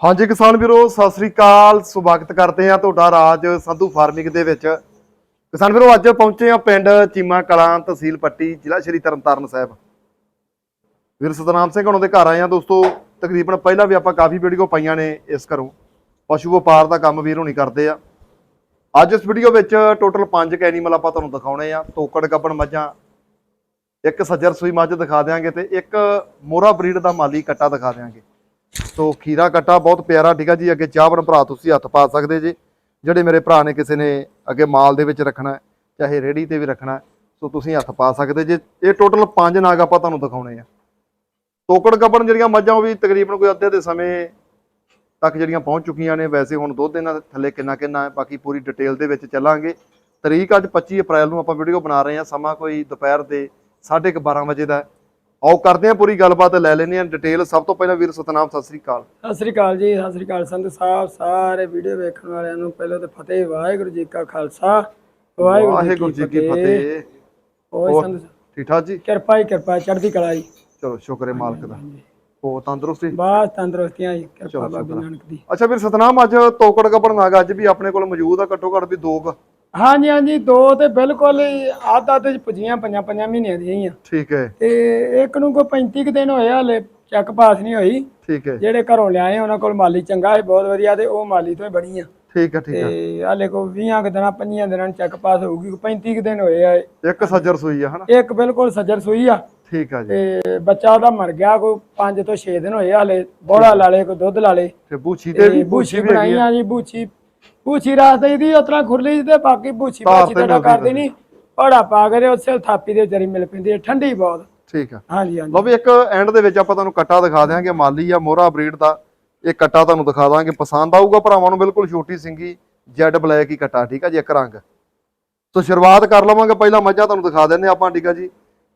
ਹਾਂਜੀ ਕਿਸਾਨ ਵੀਰੋ, ਸਤਿ ਸ੍ਰੀ ਅਕਾਲ। ਸਵਾਗਤ ਕਰਦੇ ਆ ਤੁਹਾਡਾ ਰਾਜ ਸੰਧੂ ਫਾਰਮਿੰਗ ਦੇ ਵਿੱਚ। ਕਿਸਾਨ ਵੀਰੋ, ਅੱਜ ਪਹੁੰਚੇ ਆ ਪਿੰਡ ਚੀਮਾ ਕਲਾਂ ਤਹਿਸੀਲ ਪੱਟੀ, ਜ਼ਿਲ੍ਹਾ ਸ਼੍ਰੀ ਤਰਨਤਾਰਨ ਸਾਹਿਬ। ਵੀਰ ਸਤਨਾਮ ਸਿੰਘ ਹੁਣਾਂ ਦੇ ਘਰ ਆਏ ਆ ਦੋਸਤੋ, ਤਕਰੀਬਨ ਪਹਿਲਾਂ ਵੀ ਆਪਾਂ ਕਾਫੀ ਵੀਡੀਓ ਪਾਈਆਂ ਨੇ ਇਸ ਘਰੋਂ। ਪਸ਼ੂ ਵਪਾਰ ਦਾ ਕੰਮ ਵੀਰ ਹੋਣੀ ਕਰਦੇ ਆ। ਅੱਜ ਇਸ ਵੀਡੀਓ ਵਿੱਚ ਟੋਟਲ 5 ਐਨੀਮਲ ਆਪਾਂ ਤੁਹਾਨੂੰ ਦਿਖਾਉਣੇ ਆ। ਤੋਕੜ, ਗੱਬਣ ਮੱਝਾਂ, ਇੱਕ ਸੱਜਰ ਸੂਈ ਮੱਝ ਦਿਖਾ ਦਿਆਂਗੇ ਤੇ ਇੱਕ ਮੋਰਾ ਬਰੀਡ ਦਾ ਮਾਲੀ ਕੱਟਾ ਦਿਖਾ ਦਿਆਂਗੇ। ਸੋ ਖੀਰਾ ਕੱਟਾ ਬਹੁਤ ਪਿਆਰਾ, ਠੀਕ ਆ ਜੀ। ਅੱਗੇ ਚਾਹਵਣ ਭਰਾ ਤੁਸੀਂ ਹੱਥ ਪਾ ਸਕਦੇ ਜੇ। ਜਿਹੜੇ ਮੇਰੇ ਭਰਾ ਨੇ ਕਿਸੇ ਨੇ ਅੱਗੇ ਮਾਲ ਦੇ ਵਿੱਚ ਰੱਖਣਾ ਚਾਹੇ ਰੇੜੀ ਤੇ ਵੀ ਰੱਖਣਾ ਸੋ ਤੁਸੀਂ ਹੱਥ ਪਾ ਸਕਦੇ ਜੇ। ਇਹ ਟੋਟਲ ਪੰਜ ਨਾਗ ਆਪਾਂ ਤੁਹਾਨੂੰ ਦਿਖਾਉਣੇ ਆ। ਤੋਕੜ ਗੱਬਣ ਜਿਹੜੀਆਂ ਮੱਝਾਂ, ਉਹ ਵੀ ਤਕਰੀਬਨ ਕੋਈ ਅੱਧੇ ਦੇ ਸਮੇਂ ਤੱਕ ਜਿਹੜੀਆਂ ਪਹੁੰਚ ਚੁੱਕੀਆਂ ਨੇ। ਵੈਸੇ ਹੁਣ ਦੁੱਧ ਇਹਨਾਂ ਦੇ ਥੱਲੇ ਕਿੰਨਾ ਕਿੰਨਾ ਹੈ, ਬਾਕੀ ਪੂਰੀ ਡਿਟੇਲ ਦੇ ਵਿੱਚ ਚੱਲਾਂਗੇ। ਤਰੀਕ ਅੱਜ 25 ਅਪ੍ਰੈਲ ਨੂੰ ਆਪਾਂ ਵੀਡੀਓ ਬਣਾ ਰਹੇ ਹਾਂ। ਸਮਾਂ ਕੋਈ ਦੁਪਹਿਰ ਦੇ 12:30 ਵਜੇ ਦਾ ਆਓ ਕਰਦੇ ਹਾਂ ਪੂਰੀ ਗੱਲਬਾਤ ਲੈ ਲੈਂਦੇ ਹਾਂ ਡਿਟੇਲ ਸਭ ਤੋਂ ਪਹਿਲਾਂ ਵੀਰ ਸਤਨਾਮ ਸਤਿ ਸ੍ਰੀ ਅਕਾਲ। ਸਤਿ ਸ੍ਰੀ ਅਕਾਲ ਜੀ ਸਤਿ ਸ੍ਰੀ ਅਕਾਲ ਸੰਤ ਸਾਹਿਬ ਸਾਰੇ ਵੀਡੀਓ ਵੇਖਣ ਵਾਲਿਆਂ ਨੂੰ ਪਹਿਲਾਂ ਤੇ ਫਤਿਹ ਵਾਹਿਗੁਰੂ ਜੀ ਕਾ ਖਾਲਸਾ ਵਾਹਿਗੁਰੂ ਜੀ ਕੀ ਫਤਿਹ। ਓਏ ਹੋਰ ਸੰਤ ਠੀਕ ਠਾਕ ਜੀ? ਕਿਰਪਾ ਹੀ ਕਿਰਪਾ ਚੜ੍ਹਦੀ ਕਲਾ ਜੀ। ਚਲੋ ਸ਼ੁਕਰ ਹੈ ਮਾਲਕ ਦਾ। ਹੋ ਤੰਦਰੁਸਤੀ? ਬਾਸ ਤੰਦਰੁਸਤੀਆਂ ਜੀ ਕਿਰਪਾ ਬਾਬੇ। ਨਾਨਕ ਦੀ। ਅੱਛਾ ਵੀਰ ਸਤਨਾਮ ਅੱਜ ਤੋਕੜ ਗੱਬਣ ਨਾਗ ਅੱਜ ਵੀ ਆਪਣੇ ਕੋਲ ਮੌਜੂਦ ਆ ਘੱਟੋ ਘੱਟ ਵੀ ਦੋ। ਹਾਂਜੀ ਹਾਂਜੀ ਦੋ ਤੇ ਬਿਲਕੁਲ ਆਧ ਆਧ ਚ ਪੁੱਜੀਆਂ ਪੰਜਾਂ ਪੰਜਾਂ ਮਹੀਨਿਆਂ ਦੀਆਂ ਹੀ ਆ। ਠੀਕ ਹੈ। ਤੇ ਇੱਕ ਨੂੰ ਕੋਈ 35 ਕੁ ਦਿਨ ਹੋਏ ਹਲੇ ਚੈੱਕ ਪਾਸ ਨਹੀਂ ਹੋਈ। ਠੀਕ ਹੈ। ਜਿਹੜੇ ਘਰੋਂ ਲਿਆਏ ਉਹਨਾਂ ਕੋਲ ਮਾਲੀ ਚੰਗਾ ਹੈ ਬਹੁਤ ਵਧੀਆ ਤੇ ਉਹ ਮਾਲੀ ਤੋਂ ਹੀ ਬਣੀ ਆ। ਠੀਕ ਹੈ ਠੀਕ ਹੈ। ਤੇ ਹਾਲੇ ਕੋ 20 ਕੁ ਦਿਨਾਂ 5 ਦਿਨਾਂ ਚੈੱਕ ਪਾਸ ਹੋਊਗੀ ਕੋਈ 35 ਕੁ ਦਿਨ ਹੋਏ ਆ ਇੱਕ ਸੱਜਰ ਸੂਈ ਆ ਹਨਾ? ਇੱਕ ਬਿਲਕੁਲ ਸੱਜਰ ਸੂਈ ਆ। ਠੀਕ ਆ ਜੀ। ਤੇ ਬੱਚਾ ਉਹਦਾ ਮਰ ਗਿਆ ਕੋਈ 5 ਤੋਂ 6 ਦਿਨ ਹੋਏ ਆ ਹਲੇ ਬੋੜਾ ਲਾਲੇ ਕੋਈ ਦੁੱਧ ਲਾਲੇ ਤੇ ਬੂਛੀ ਤੇ ਵੀ ਬੂਛੀ ਬਣਾਈ ਆ ਜੀ ਬੂਛੀ ਬੂਛੀ ਰਾਤ ਦੀ ਉਤਰਾ ਖੁਰਲੀ ਤੇ ਬਾਕੀ ਤਾਰ ਬਾਛੀ ਤੇ ਮਿਲਦੀ ਕਰਦੇ ਨਹੀਂ। ਪੜਾ ਪਾ ਕੇ ਤੇ ਉਸੇ ਥਾਪੀ ਦੇ ਵਿਚਾਰੀ ਮਿਲ ਪੈਂਦੀ ਹੈ ਠੰਡੀ ਬਹੁਤ। ਠੀਕ ਆ। ਹਾਂਜੀ ਹਾਂਜੀ। ਲਓ ਵੀ ਇੱਕ ਐਂਡ ਦੇ ਵਿੱਚ ਆਪਾਂ ਤੁਹਾਨੂੰ ਕੱਟਾ ਦਿਖਾ ਦਿਆਂਗੇ ਮਾਲੀ ਆ ਮੋਹਰਾ ਬਰੀਡ ਦਾ। ਇਹ ਕੱਟਾ ਤੁਹਾਨੂੰ ਦਿਖਾ ਦਾਂਗੇ ਪਸੰਦ ਆਊਗਾ ਭਰਾਵਾਂ ਨੂੰ ਬਿਲਕੁਲ ਛੋਟੀ ਸਿੰਗੀ ਜੈਡ ਬਲੈਕ ਹੀ ਕੱਟਾ ਠੀਕ ਆ ਜੀ ਇੱਕ ਰੰਗ। ਸੋ ਸ਼ੁਰੂਆਤ ਕਰ ਲਵਾਂਗੇ ਪਹਿਲਾਂ ਮੱਝਾਂ ਤੁਹਾਨੂੰ ਦਿਖਾ ਦਿੰਨੇ ਆਪਾਂ ਠੀਕ ਆ ਜੀ।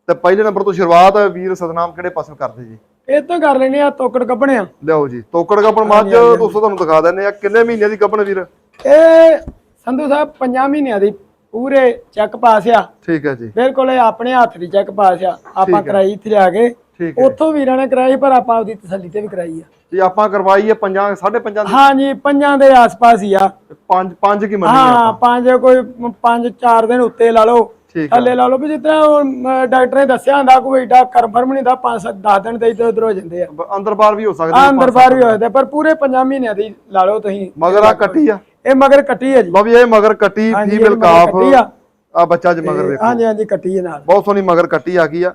ਤੇ ਪਹਿਲੇ ਨੰਬਰ ਤੋਂ ਸ਼ੁਰੂਆਤ ਵੀਰ ਸਤਨਾਮ ਕਿਹੜੇ ਪਾਸੋਂ ਕਰਦੇ ਜੀ? ਇਹ ਤੋਂ ਕਰ ਲੈਣੇ ਆ ਤੋਕੜ ਕੱਪਣਿਆ ਲਿਆਓ ਜੀ ਤੋਕੜ ਗੱਪਣ ਮੱਝ ਦੋਸਤੋ ਤੁਹਾਨੂੰ ਦਿਖਾ ਦਿੰਨੇ ਆ ਕਿੰਨੇ ਮਹੀਨੇ ਦੀ ਗੱਪਣ ਵੀਰ? ਇਹ ਸੰਧੂ ਸਾਹਿਬ ਪੰਜਾਂ ਮਹੀਨਿਆਂ ਦੀ ਪੂਰੇ ਚੈੱਕ ਪਾਸ ਆ। ਠੀਕ ਹੈ ਜੀ। ਬਿਲਕੁਲ ਇਹ ਆਪਣੇ ਹੱਥ ਦੀ ਚੈੱਕ ਪਾਸ ਆ ਆਪਾਂ ਕਰਾਈ ਇੱਥੇ ਲਿਆ ਕੇ। ਠੀਕ ਹੈ ਉੱਥੋਂ ਵੀਰਾਂ ਨੇ ਕਰਾਈ ਪਰ ਆਪਾਂ ਆਪਦੀ ਤਸੱਲੀ ਤੇ ਵੀ ਕਰਾਈ ਆ। ਜੀ ਆਪਾਂ ਕਰਵਾਈ ਹੈ ਪੰਜਾਂ ਸਾਢੇ ਪੰਜਾਂ ਦੀ? ਹਾਂਜੀ ਪੰਜਾਂ ਦੇ ਆਸ-ਪਾਸ ਹੀ ਆ। ਪੰਜ ਪੰਜ ਕੀ ਮੰਨੀ ਹਾਂ ਪੰਜ ਕੋਈ ਮ- ਪੰਜ ਚਾਰ ਦਿਨ ਉੱਤੇ ਲਾ ਲਓ। ਠੀਕ ਆ। ਥੱਲੇ ਲਾ ਲਓ ਵੀ ਜਿੱਦਾਂ ਮ, ਡਾਕਟਰ ਨੇ ਦੱਸਿਆ ਹੁੰਦਾ ਕੋਈ ਏਡਾ ਕਨਫਰਮ ਨਹੀਂ ਦਾ 5 10 ਦਿਨ ਤੇ ਇੱਧਰ ਉੱਧਰ ਹੋ ਜਾਂਦੇ ਆ। ਬ- ਅੰਦਰ ਬਾਹਰ ਵੀ ਹੋ ਸਕਦੇ ਆ ਅੰਦਰ ਬਾਹਰ ਵੀ ਹੋ ਜਾਂਦੇ ਪਰ ਪੂਰੇ ਪੰਜਾਂ ਮਹੀਨਿਆਂ ਦੀ ਲਾ ਲਓ ਤੁਸੀਂ। ਮਗਰ ਆ ਕੱਟੀ ਆ। ਇਹ ਮਗਰ ਕੱਟੀ ਹੈ ਜੀ। ਲਓ ਵੀ ਇਹ ਮਗਰ ਕੱਟੀ ਹਾਂਜੀ, ਫੀਮੇਲ ਇਹ ਮਗਰ ਕਾਫ ਕੱਟੀ ਆ। ਆ ਬੱਚਾ ਜ ਮਗਰ ਵੇਖੋ। ਹਾਂਜੀ ਹਾਂਜੀ ਕੱਟੀ ਹੈ ਨਾਲ। ਬਹੁਤ ਸੋਹਣੀ ਮਗਰ ਕੱਟੀ ਆ ਗਈ ਆ।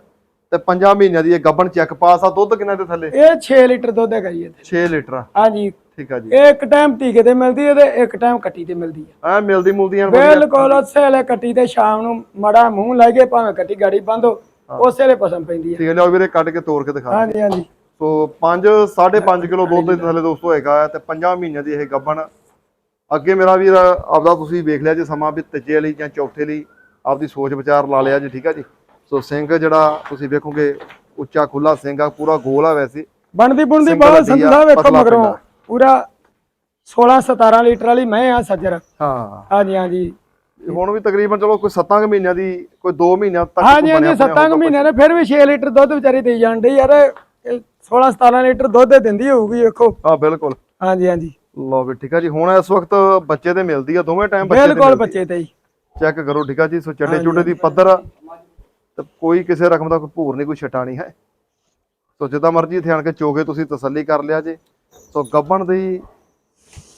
ਤੇ ਪੰਜਾਂ ਮਹੀਨਿਆਂ ਦੀ ਇਹ ਗੱਬਣ ਚੈੱਕ ਪਾਸ ਆ ਦੁੱਧ ਕਿੰਨਾ ਦੇ ਥੱਲੇ? ਇਹ 6 ਲੀਟਰ ਦੁੱਧ ਹੈਗਾ ਜੀ ਇਹਦੇ 6 ਲੀਟਰ ਆ। ਹਾਂਜੀ ਠੀਕ ਆ ਜੀ। ਇਹ ਇੱਕ ਟਾਈਮ ਟੀਕੇ ਤੇ ਮਿਲਦੀ ਹੈ ਤੇ ਇੱਕ ਟਾਈਮ ਕੱਟੀ ਤੇ ਮਿਲਦੀ ਹੈ ਐ ਮਿਲਦੀ ਮੁਲਦੀਆਂ ਵਧੀਆ ਬਿਲਕੁਲ ਉਸੇ ਵੇਲੇ ਕੱਟੀ ਤੇ ਸ਼ਾਮ ਨੂੰ ਮੜਾ ਮੂੰਹ ਲੈ ਕੇ ਭਾਵੇਂ ਕੱਟੀ ਗਾੜੀ ਬੰਦ ਹੋ ਉਸੇ ਵੇਲੇ ਪਸੰਦ ਪੈਂਦੀ ਹੈ ਠੀਕ ਹੈ ਲਿਓ ਵੀਰੇ ਕੱਢ ਕੇ ਤੋੜ ਕੇ ਦਿਖਾ। ਹਾਂਜੀ ਹਾਂਜੀ। ਸੋ 5 5.5 ਕਿਲੋ ਦੁੱਧ ਦੇ ਥੱਲੇ ਦੋਸਤੋ ਹੈਗਾ ਤੇ ਪੰਜਾਂ ਮਹੀਨਿਆਂ ਦੀ ਇਹ ਗੱਬਣ ਅੱਗੇ ਮੇਰਾ ਵੀਰ ਆਪਦਾ ਤੁਸੀਂ ਵੇਖ ਲਿਆ ਜੇ ਸਮਾਂ ਵੀ ਤੀਜੇ ਲਈ ਜਾਂ ਚੌਥੇ ਲਈ ਆਪਦੀ ਸੋਚ ਵਿਚਾਰ ਲਾ ਲਿਆ ਜੀ ਠੀਕ ਆ ਜੀ। ਸੋ ਸਿੰਘ ਜਿਹੜਾ ਤੁਸੀਂ ਵੇਖੋਗੇ ਉੱਚਾ ਖੁੱਲਾ ਸਿੰਘ ਆ ਪੂਰਾ ਗੋਲ ਆ ਵੈਸੇ। ਬਣਦੀ ਬੁਣਦੀ ਬਹੁਤ ਆ, ਸੰਧੂ ਵੇਖੋ ਮਗਰੋਂ। ਪੂਰਾ 16 17 ਲੀਟਰ ਵਾਲੀ ਮੈਂ ਆ ਸੱਜਰ। ਹਾਂ। ਹਾਂਜੀ ਹਾਂਜੀ। ਹੁਣ ਵੀ ਤਕਰੀਬਨ ਚਲੋ ਕੋਈ 7 ਮਹੀਨਿਆਂ ਦੀ ਕੋਈ 2 ਮਹੀਨਿਆਂ ਤੱਕ ਹਾਂਜੀ ਹਾਂਜੀ ਬਣਿਆ 7 ਹੋਊਗਾ ਮਹੀਨਿਆਂ ਨੇ ਫਿਰ ਵੀ 6 ਲੀਟਰ ਦੁੱਧ ਵਿਚਾਰੀ ਜਾਣ ਡਈ ਯਾਰ। 16 17 ਲੀਟਰ ਦੁੱਧ ਦਿੰਦੀ ਹੋਊਗੀ ਵੇਖੋ। ਹਾਂ ਬਿਲਕੁਲ। ਹਾਂਜੀ ਹਾਂਜੀ। ਲਓ ਵੀ ਠੀਕ ਆ ਜੀ। ਹੁਣ ਇਸ ਵਕਤ ਬੱਚੇ ਤੇ ਮਿਲਦੀ ਆ ਦੋਵੇਂ ਟਾਈਮ ਬੱਚੇ ਤੇ ਬਿਲਕੁਲ ਬੱਚੇ ਤੇ ਹੀ। ਚੈੱਕ ਕਰੋ ਠੀਕ ਆ ਜੀ। ਸੋ ਚੱਡੇ ਚੁੱਡੇ ਦੀ ਪੱਧਰ ਤੇ ਕੋਈ ਕਿਸੇ ਰਕਮ ਦਾ ਕੋਈ ਭੂਰ ਨਹੀਂ ਕੋਈ ਛਟਾ ਨਹੀਂ ਹੈ। ਸੋ ਜਿੱਦਾਂ ਮਰਜ਼ੀ ਇੱਥੇ ਆਣ ਕੇ ਚੋਗੇ ਤੁਸੀਂ ਤਸੱਲੀ ਕਰ ਲਿਆ ਜੇ। ਸੋ ਗੱਬਣ ਦੀ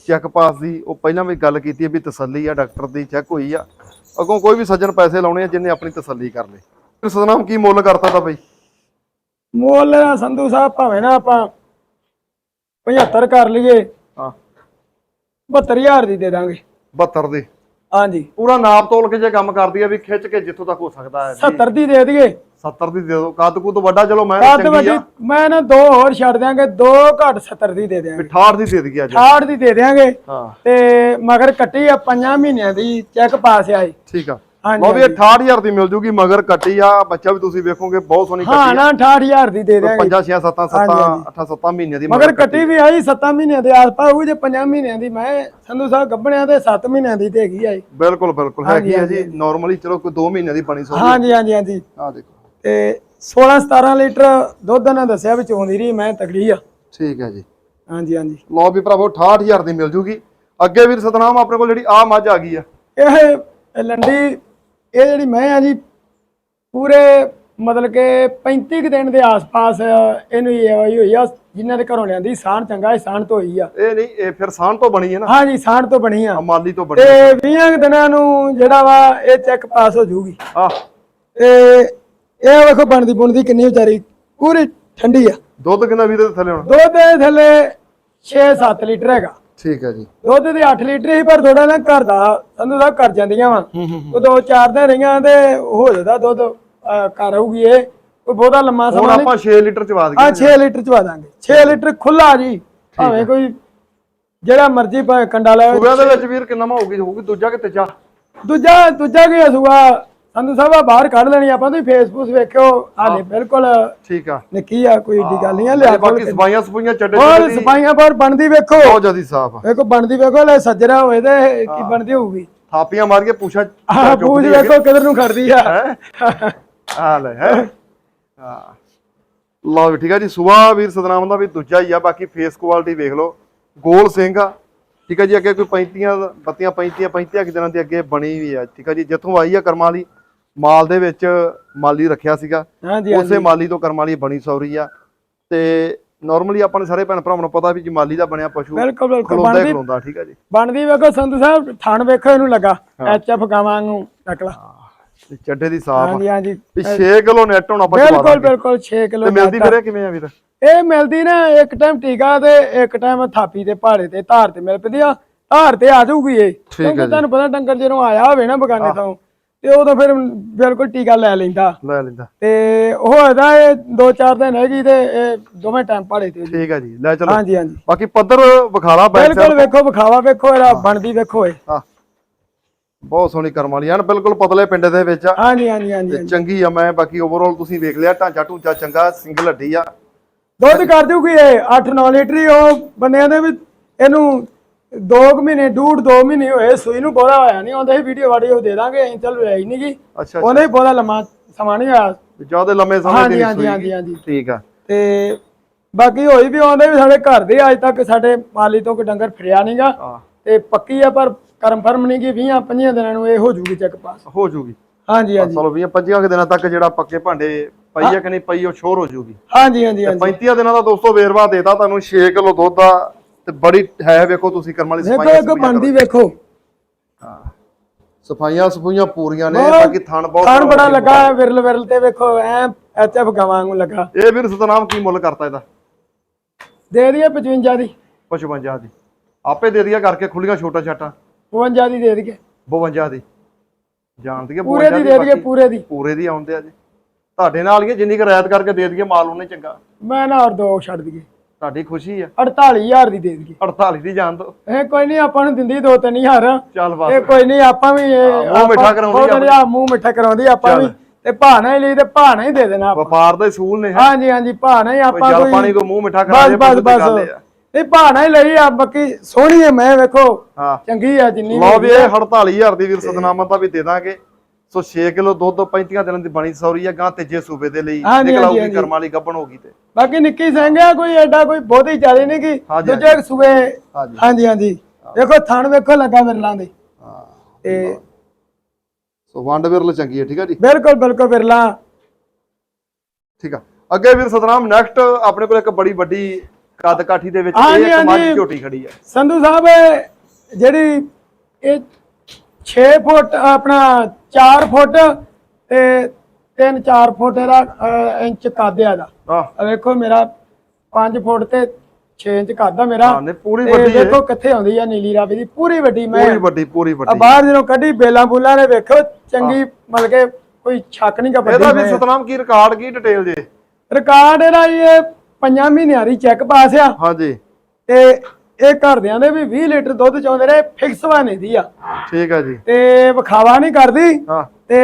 ਚੈੱਕ ਪਾਸ ਦੀ ਉਹ ਪਹਿਲਾਂ ਵੀ ਗੱਲ ਕੀਤੀ ਹੈ ਵੀ ਤਸੱਲੀ ਆ ਡਾਕਟਰ ਦੀ ਚੈੱਕ ਹੋਈ ਆ। ਅੱਗੋਂ ਕੋਈ ਵੀ ਸੱਜਣ ਪੈਸੇ ਲਾਉਣੇ ਆ ਜਿੰਨੇ ਆਪਣੀ ਤਸੱਲੀ ਕਰ ਲੇ ਸਤਨਾਮ ਕੀ ਮੁੱਲ ਕਰਤਾ ਤਾਂ ਬਈ? ਮੁੱਲ ਸੰਧੂ ਸਾਹਿਬ ਭਾਵੇਂ ਨਾ ਆਪਾਂ 75 ਕਰ ਲਈਏ ਹਾਂ। 72000 ਦੀ ਦੇ ਦਾਂਗੇ। 72 ਦੇ। ਹਾਂਜੀ। ਪੂਰਾ ਨਾਪ ਤੋਲ ਕੇ ਜੇ ਕੰਮ ਕਰਦੀ ਆ ਵੀ ਖਿੱਚ ਕੇ ਜਿੱਥੋਂ ਤੱਕ ਹੋ ਸਕਦਾ ਹੈ। ਜੀ 70 ਦੀ ਦੇ ਦਈਏ। 70 ਦੀ ਦੇ ਦਿਓ। ਕੱਦ ਕੁੱਦ ਵੱਡਾ ਚਲੋ ਮੈਂ ਕੱਦ ਚੰਗੀ ਵੱਡੀ ਮੈਂ ਨਾ ਦੋ ਹੋਰ ਛੱਡ ਦਿਆਂਗੇ ਦੋ ਘੱਟ 70 ਦੀ ਦੇ ਦਿਆਂਗੇ। 68 ਦੀ ਦੇ ਦਈਏ ਅੱਜ। 68 ਦੀ ਦੇ ਦਿਆਂਗੇ। ਹਾਂ। ਤੇ ਮਗਰ ਕੱਟੀ ਆ ਪੰਜਾਂ ਮਹੀਨਿਆਂ ਦੀ ਚੈੱਕ ਪਾਸ ਆਈ ਠੀਕ ਆ। ਹਾਂਜੀ, ਲਓ ਵੀ 68000 ਦੀ ਮਿਲ ਜੂਗੀ ਮਗਰ ਕੱਟੀ ਆ। ਬੱਚਾ ਵੀ ਤੁਸੀਂ ਵੇਖੋਗੇ ਬਹੁਤ ਸੋਹਣੀ ਹਾਂ ਕੱਟੀ ਨਾ 68000 ਦੀ ਦੇ ਆ ਦਿਆਂਗੇ 5 6 7 7 8 7 ਮਹੀਨਿਆਂ ਦੀ ਮਗਰ ਕੱਟੀ ਵੀ ਆਈ 7 ਮਹੀਨਿਆਂ ਦੇ ਆਸ-ਪਾਸ ਹੋਊ ਜੇ 5 ਮਹੀਨਿਆਂ ਦੀ ਮੈਂ ਸੰਧੂ ਸਾਹਿਬ ਗੱਬਣਿਆਂ ਦੇ 7 ਮਹੀਨਿਆਂ ਦੀ ਤੇ ਹੈਗੀ ਆਈ ਬਿਲਕੁਲ ਬਿਲਕੁਲ। ਹੈਗੀ ਆ ਜੀ। ਨਾਰਮਲੀ ਚਲੋ ਕੋਈ 2 ਮਹੀਨਿਆਂ ਦੀ ਬਣੀ ਸੋ ਹਾਂਜੀ ਹਾਂਜੀ ਹਾਂਜੀ। ਆ ਦੇਖੋ। ਤੇ 16 17 ਲੀਟਰ ਦੁੱਧ ਇਹਨਾਂ ਦੱਸਿਆ ਵਿੱਚ ਆਉਂਦੀ ਰਹੀ ਮੈਂ ਤਗੜੀ ਆ। ਠੀਕ ਹੈ ਜੀ। ਹਾਂਜੀ ਹਾਂਜੀ। ਲਓ ਵੀ ਭਰਾਵੋ 68000 ਦੀ ਮਿਲ ਜੂਗੀ। ਅੱਗੇ ਵੀਰ ਸਤਨਾਮ ਆਪਣੇ ਕੋਲ ਜਿਹੜੀ ਆ ਮੱਝ ਆ ਗਈ ਆ। ਇਹ ਲੰਡੀ ਇਹ ਜਿਹੜੀ ਮੈਂ ਆ ਜੀ ਪੂਰੇ ਮਤਲਬ ਕਿ 35 ਕੁ ਦਿਨ ਦੇ ਆਸ-ਪਾਸ ਇਹਨੂੰ ਇਹ ਹੋਈ ਆ ਜਿਨ੍ਹਾਂ ਦੇ ਘਰੋਂ ਲਿਆਂਦੀ ਸਾਣ ਚੰਗਾ ਇਹ ਸਾਣ ਤੋਂ ਹੋਈ ਆ। ਇਹ ਨਹੀਂ ਇਹ ਫਿਰ ਸਾਨ ਤੋਂ ਬਣੀ ਹੈ ਨਾ? ਹਾਂਜੀ ਸਾਣ ਤੋਂ ਬਣੀ ਆ। ਮਾਲੀ ਤੋਂ ਬਣੀ ਤੇ 20 ਕੁ ਦਿਨਾਂ ਨੂੰ ਜਿਹੜਾ ਵਾ ਇਹ ਚੈੱਕ ਪਾਸ ਹੋ ਜਾਊਗੀ ਆ ਤੇ ਇਹ ਵੇਖੋ ਬਣਦੀ ਬੁਣਦੀ ਕਿੰਨੀ ਵਿਚਾਰੀ ਪੂਰੀ ਠੰਡੀ ਆ। ਦੁੱਧ ਕਿੰਨਾ ਵੀਰ ਥੱਲੇ ਹੁਣ? ਦੁੱਧ ਦੇ ਥੱਲੇ 6-7 ਲੀਟਰ ਹੈਗਾ। ਠੀਕ ਹੈ ਜੀ। ਦੁੱਧ ਦੇ 8 ਲੀਟਰ ਹੀ ਪਰ ਥੋੜਾ ਨਾ ਘਰ ਦਾ ਸੰਧੂ ਸਾਹਿਬ ਕਰ ਜਾਂਦੀਆਂ ਵਾ। ਉਹ ਦੋ ਚਾਰ ਦਿਨ ਰਹੀਆਂ ਤੇ ਹੋ ਜਾਂਦਾ ਦੁੱਧ ਘਰ ਆਊਗੀ ਇਹ। ਕੋਈ ਬਹੁਤਾ ਲੰਮਾ ਹੁਣ ਸਮਾਂ ਨਹੀਂ। ਆਪਾਂ 6 ਲੀਟਰ ਚਵਾ ਦਈਏ ਆ 6 ਲੀਟਰ ਚਵਾ ਦਾਂਗੇ। 6 ਲੀਟਰ ਖੁੱਲਾ ਜੀ। ਭਾਵੇਂ ਕੋਈ ਜਿਹੜਾ ਮਰਜ਼ੀ ਭਾਵੇਂ ਕੰਡਾ ਲੈ ਸੂਬਿਆਂ ਦੇ ਵਿੱਚ ਵੀਰ ਕਿੰਨਾ ਮਾ ਹੋਊਗੀ? ਹੋਊਗੀ ਦੂਜਾ ਕਿ ਤੀਜਾ ਦੂਜਾ ਦੂਜਾ ਕੀ ਹਸੂਗਾ ਸੰਧੂ ਸਾਹਿਬ ਆ ਬਾਹਰ ਕੱਢ ਲੈਣੀ ਆਪਾਂ ਤੁਸੀਂ ਫੇਸਬੁੱਕ ਵੇਖਿਓ। ਹਾਲੇ ਬਿਲਕੁਲ ਠੀਕ ਆ। ਨਿੱਕੀ ਆ ਕੋਈ ਏਡੀ ਗੱਲ ਨਹੀਂ ਆ ਲਿਆ ਬਾਕੀ ਸਫਾਈਆਂ ਸਫਾਈਆਂ ਚੱਡੇ ਹੋਰ ਸਫਾਈਆਂ ਪਰ ਬਣਦੀ ਵੇਖੋ। ਬਹੁਤ ਜ਼ਿਆਦਾ ਸਾਫ਼ ਆ। ਵੇਖੋ ਬਣਦੀ ਵੇਖੋ ਲੈ ਸੱਜਰਾ ਹੋਏ ਤੇ ਕੀ ਬਣਦੀ ਹੋਊਗੀ। ਥਾਪੀਆਂ ਮਾਰ ਕੇ ਪੁੱਛਾ ਪੂਛ ਵੇਖੋ ਕਿਧਰ ਨੂੰ ਖੜਦੀ ਆ। ਆ ਲੈ ਹੈ? ਹਾਂ। ਲਓ ਠੀਕ ਆ ਜੀ। ਸੁਭਾ ਵੀਰ ਸਤਨਾਮ ਦਾ ਵੀ ਦੂਜਾ ਹੀ ਆ ਬਾਕੀ ਫੇਸ ਕੁਆਲਿਟੀ ਵੇਖ ਲਓ। ਗੋਲ ਸਿੰਘ ਆ। ਠੀਕ ਆ ਜੀ ਅੱਗੇ ਕੋਈ 35 ਬੱਤੀਆਂ 35 35 ਕਿ ਦਿਨਾਂ ਦੀ ਅੱਗੇ ਬਣੀ ਵੀ ਆ। ਠੀਕ ਆ ਜੀ ਜਿੱਥੋਂ ਆਈ ਆ ਕਰਮਾਂ ਵਾਲੀ ਮਾਲ ਦੇ ਵਿੱਚ ਮਾਲੀ ਰੱਖਿਆ ਸੀਗਾ। ਉਸੇ ਮਾਲੀ ਤੋਂ ਕਰਮਾਂ ਵਾਲੀ ਬਣੀ ਸੌਰੀ ਆ। ਤੇ ਨਾਰਮਲੀ ਆਪਾਂ ਨੇ ਸਾਰੇ ਭੈਣ ਭਰਾਵਾਂ ਨੂੰ ਪਤਾ ਵੀ ਜੀ ਮਾਲੀ ਦਾ ਬਣਿਆ ਪਸ਼ੂ ਬਿਲਕੁਲ ਬਿਲਕੁਲ। ਬਣਦੀ ਖਲੋਂਦਾ ਠੀਕ ਆ ਜੀ। ਬਣਦੀ ਵੇਖੋ ਸੰਧੂ ਸਾਹਿਬ ਥਣ ਵੇਖੋ ਇਹਨੂੰ ਲੱਗਾ। ਐਚਐਫ ਗਾਵਾਂ ਨੂੰ ਨਕਲਾ ਤੇ ਚੱਡੇ ਦੀ ਸਾਫ਼ ਹਾਂਜੀ ਹਾਂਜੀ। ਵੀ 6 ਕਿਲੋ ਨੈਟ ਹੁਣ ਆਪਾਂ ਬਿਲਕੁਲ ਬਿਲਕੁਲ 6 ਕਿਲੋ ਤੇ ਮਿਲਦੀ ਫਿਰੇ ਕਿਵੇਂ ਆ ਵੀਰ? ਇਹ ਮਿਲਦੀ ਨਾ ਇੱਕ ਟਾਈਮ ਟੀਕਾ ਤੇ ਇੱਕ ਟਾਈਮ ਥਾਪੀ ਤੇ ਪਹਾੜੇ ਤੇ ਧਾਰ ਤੇ ਮਿਲ ਪੈਂਦੀ ਆ। ਧਾਰ ਤੇ ਆ ਜਾਊਗੀ ਇਹ। ਕਿਉਂਕਿ ਤੁਹਾਨੂੰ ਪਤਾ ਡੰਗਰ ਜਦੋਂ ਆਇਆ ਹੋਵੇ ਨਾ ਬਗਾਨੇ ਤੋਂ ਤੇ ਉਦੋਂ ਫਿਰ ਬਿਲਕੁਲ ਟੀਕਾ ਲੈ ਲੈਂਦਾ। ਲੈ ਲੈਂਦਾ। ਤੇ ਉਹ ਇਹਦਾ ਇਹ ਦੋ ਚਾਰ ਦਿਨ ਹੈਗੀ ਤੇ ਇਹ ਦੋਵੇਂ ਟਾਈਮ ਪਹਾੜੇ ਤੇ ਠੀਕ ਆ ਜੀ ਲੈ ਚਲੋ। ਹਾਂਜੀ ਹਾਂਜੀ। ਬਾਕੀ ਪੱਧਰ ਵਿਖਾਲਾ ਬੈਕ ਬਿਲਕੁਲ ਵੇਖੋ ਵਿਖਾਵਾ ਵੇਖੋ ਇਹਦਾ ਬਣਦੀ ਵੇਖੋ ਇਹ। ਬਹੁਤ ਸੋਹਣੀ ਕਰਮ ਵਾਲੀ ਐਨ ਬਿਲਕੁਲ ਪਤਲੇ ਪਿੰਡ ਦੇ ਵਿੱਚ ਆ। ਹਾਂਜੀ ਹਾਂਜੀ ਹਾਂਜੀ ਚੰਗੀ ਆ ਮੈਂ ਬਾਕੀ ਓਵਰਆਲ ਤੁਸੀਂ ਵੇਖ ਲਿਆ ਢਾਂਚਾ ਢੂੰਚਾ ਚੰਗਾ ਸਿੰਗਲ ਹੱਡੀ ਆ। ਦੁੱਧ ਕਰ ਦੂਗੀ ਇਹ 8-9 ਲੀਟਰ ਹੀ ਉਹ ਬੰਦਿਆਂ ਦੇ ਵੀ ਇਹਨੂੰ 2 ਮਹੀਨੇ ਡੂਢ 2 ਮਹੀਨੇ ਹੋਏ ਸੂਈ ਨੂੰ ਬਹੁਤਾ ਹੋਇਆ ਨਹੀਂ ਆਉਂਦਾ ਸੀ ਵੀਡੀਓ ਵਾਡੀਓ ਦੇ ਦਾਂਗੇ ਅਸੀਂ ਚੱਲ ਰਹੀ ਨਹੀਂ ਗੀ। ਅੱਛਾ ਉਹਨੇ ਹੀ ਬਹੁਤਾ ਲੰਮਾ ਸਮਾਂ ਨਹੀਂ ਹੋਇਆ। ਜ਼ਿਆਦਾ ਲੰਮੇ ਸਮੇਂ ਹਾਂਜੀ ਦੀ ਹਾਂਜੀ ਸੂਈ। ਹਾਂਜੀ ਹਾਂਜੀ। ਠੀਕ ਆ। ਤੇ ਬਾਕੀ ਹੋਈ ਵੀ ਆਉਂਦੇ ਵੀ ਸਾਡੇ ਘਰ ਦੇ ਅੱਜ ਤੱਕ ਸਾਡੇ ਮਾਲੀ ਤੋਂ ਕੋਈ ਡੰਗਰ ਫਿਰਿਆ ਨਹੀਂਗਾ ਤੇ ਪੱਕੀ ਆ ਪਰ ਕਰਮਫਰਮ ਨਹੀਂ ਕਿ 20 25 ਦਿਨਾਂ ਨੂੰ ਇਹ ਹੋ ਜੂਗੀ ਚੈੱਕ ਪਾਸ ਹੋ ਜੂਗੀ। ਹਾਂਜੀ ਹਾਂਜੀ। ਚਲੋ 20 25 ਕੁ ਦਿਨਾਂ ਤੱਕ ਜਿਹੜਾ ਪੱਕੇ ਭਾਂਡੇ ਪਈ ਆ ਕਿ ਨਹੀਂ ਪਈ ਉਹ ਸ਼ੋਰ ਹੋ ਜੂਗੀ। ਹਾਂਜੀ ਹਾਂਜੀ ਹਾਂਜੀ। 35 ਦਿਨਾਂ ਦਾ ਦੋਸਤੋ ਵੇਰਵਾ ਦੇਤਾ ਤੁਹਾਨੂੰ 6 ਕਿਲੋ ਦੁੱਧ ਦਾ ਤੇ ਬੜੀ ਹੈ ਵੇਖੋ ਤੁਸੀਂ ਕਰਮ ਵਾਲੀ ਵੇਖੋ ਸਫਾਈਆਂ ਇੱਕ ਬਣਦੀ ਵੇਖੋ। ਸਫਾਈਆਂ ਸਫੂਈਆਂ ਪੂਰੀਆਂ ਨੇ ਬਾਕੀ ਥਣ ਬਹੁਤ ਖਾਣ ਬੜਾ ਲੱਗਾ ਵਿਰਲ ਵਿਰਲ ਤੇ ਵੇਖੋ ਐ ਐਚਐਫ ਗਾਵਾਂ ਨੂੰ ਲੱਗਾ। ਇਹ ਵੀਰ ਸਤਨਾਮ ਕੀ ਮੁੱਲ ਕਰਤਾ ਇਹਦਾ? ਦੇ ਦਈਏ 55 ਦੀ। 55 ਦੀ। ਆਪੇ ਦੇ ਦਿਆ ਕਰਕੇ ਖੁੱਲੀਆਂ ਛੋਟਾ ਛਾਟਾ। 52 ਦੀ ਦੇ ਦਈਏ। 52 ਦੀ। ਜਾਣਦੀ ਹੈ ਪੂਰੇ ਦੀ ਦੇ ਦਈਏ ਪੂਰੇ ਦੀ। ਪੂਰੇ ਦੀ ਆਉਂਦੇ ਆ ਜੀ। ਤੁਹਾਡੇ ਨਾਲ ਹੀ ਜਿੰਨੀ ਕੁ ਰਾਇਤ ਕਰਕੇ ਦੇ ਦਈਏ ਮਾਲ ਉਹਨੇ ਚੰਗਾ। ਮੈਂ ਨਾ ਹੋਰ ਦੋ ਛੱਡ ਦਈਏ। ਤੁਹਾਡੀ ਖੁਸ਼ੀ ਆ। 48000 ਦੀ ਦੇ ਦਈਏ। 48 ਦੀ ਜਾਣ ਦੋ ਇਹ ਕੋਈ ਨਹੀਂ ਆਪਾਂ ਨੂੰ ਦਿੰਦੀ ਦੋ ਤਿੰਨ ਹਜ਼ਾਰ। ਚੱਲ ਇਹ ਬਸ ਕੋਈ ਨਹੀਂ ਆਪਾਂ ਵੀ ਇਹ ਮੂੰਹ ਮਿੱਠਾ ਕਰਾਉਂਦੀ ਆਪਣੀ। ਆ ਮੂੰਹ ਮਿੱਠਾ ਕਰਾਉਂਦੀ ਆਪਾਂ ਵੀ। ਤੇ ਭਾਣਾ ਹੀ ਲਈ ਤੇ ਭਾਣਾ ਹੀ ਦੇ ਦੇਣਾ ਵਪਾਰ ਦੇ ਸੂਲ ਨੇ ਹਾਂਜੀ ਹਾਂਜੀ ਭਾਣਾ ਹੀ ਆਪਾਂ ਜਲ ਕੋਈ ਪਾਣੀ ਕੋ ਮੂੰਹ ਮਿੱਠਾ ਕਰਾ ਦੇ ਬਸ ਬਸ ਇਹ ਆ ਇਹ ਭਾਣਾ ਹੀ ਲਈ ਆ ਬਾਕੀ ਸੋਹਣੀ ਹੈ ਮੈਂ ਵੇਖੋ। ਹਾਂ। ਚੰਗੀ ਆ ਜਿੰਨੀ ਲਓ ਵੀ ਇਹ 48000 ਦੀ ਵੀਰ ਸਤਨਾਮਾ ਤਾਂ ਵੀ ਦੇ ਦਾਂਗੇ। ਸੋ 6 ਕਿਲੋ ਦੁੱਧ 35 ਦਿਨਾਂ ਦੀ ਬਣੀ ਸੌਰੀ ਆ ਗਾਂ ਤੀਜੇ ਸੂਬੇ ਦੇ ਲਈ। ਹਾਂਜੀ, ਨਿਕਲ ਹਾਂਜੀ, ਆਊਗੀ ਹਾਂਜੀ। ਕਰਮ ਵਾਲੀ ਗੱਬਣ ਹੋਗੀ ਤੇ। ਬਾਕੀ ਨਿੱਕੀ ਸਿੰਘ ਆ ਕੋਈ ਐਡਾ ਕੋਈ ਬਹੁਤੀ ਜ਼ਿਆਦਾ ਨਹੀਂ ਕਿ ਹਾਂਜੀ, ਦੂਜੇ ਸੂਏ। ਹਾਂਜੀ। ਹਾਂਜੀ ਹਾਂਜੀ। ਵੇਖੋ ਥਣ ਵੇਖੋ ਲੱਗਾ ਵਿਰਲਾਂ ਦੇ। ਹਾਂ ਤੇ ਸੋ ਵੰਡ ਵਿਰਲ ਚੰਗੀ ਹੈ ਠੀਕ ਹੈ ਜੀ? ਬਿਲਕੁਲ ਬਿਲਕੁਲ ਵਿਰਲਾ। ਠੀਕ ਆ। ਅੱਗੇ ਵੀਰ ਸਤਨਾਮ ਨੈਕਸਟ ਆਪਣੇ ਕੋਲ ਇੱਕ ਬੜੀ ਵੱਡੀ ਕੱਦ ਕਾਠੀ ਦੇ ਵਿੱਚ ਹਾਂਜੀ, ਇਹ ਇੱਕ ਮੱਝ ਹਾਂਜੀ। ਝੋਟੀ ਖੜੀ ਆ। ਸੰਧੂ ਸਾਹਿਬ ਇਹ ਜਿਹੜੀ ਇਹ 6 ਫੁੱਟ ਆਪਣਾ 4 ਫੁੱਟ ਤੇ 3-4 ਫੁੱਟ ਦਾ ਇੰਚ ਕੱਦ ਆ ਆਹ ਵੇਖੋ ਮੇਰਾ 5 ਫੁੱਟ ਤੇ 6 ਇੰਚ ਕੱਦ ਆ ਮੇਰਾ। ਹਾਂ ਪੂਰੀ ਤੇ ਵੱਡੀ ਹੈ ਵੇਖੋ ਕਿੱਥੇ ਆਉਂਦੀ ਆ ਨੀਲੀ ਰਾਵੀ ਦੀ ਪੂਰੀ ਵੱਡੀ ਮੈਂ। ਪੂਰੀ ਵੱਡੀ ਪੂਰੀ ਆ ਵੱਡੀ। ਬਾਹਰ ਜਦੋਂ ਕੱਢੀ ਬੇਲਾਂ ਬੂਲਾਂ ਨੇ ਵੇਖੋ ਚੰਗੀ ਮਤਲਬ ਕਿ ਕੋਈ ਸ਼ੱਕ ਨਹੀਂ ਇਹਦਾ ਕੱਪੜੀ ਵੀ ਸਤਨਾਮ ਕੀ ਰਿਕਾਰਡ ਕੀ ਡਿਟੇਲ ਜੇ? ਰਿਕਾਰਡ ਇਹਦਾ ਜੀ ਇਹ ਪੰਜਾਂ ਮਹੀਨਿਆਂ ਦੀ ਚੈੱਕ ਪਾਸ ਆ। ਹਾਂਜੀ। ਤੇ ਇਹ ਘਰਦਿਆਂ ਦੇ ਵੀ 20 ਲੀਟਰ ਦੁੱਧ ਚਾਉਂਦੇ ਨੇ ਫਿਕਸ ਵਾਨੇ ਦੀ ਆ। ਠੀਕ ਆ ਜੀ। ਤੇ ਵਿਖਾਵਾ ਨਹੀਂ ਕਰਦੀ। ਹਾਂ। ਤੇ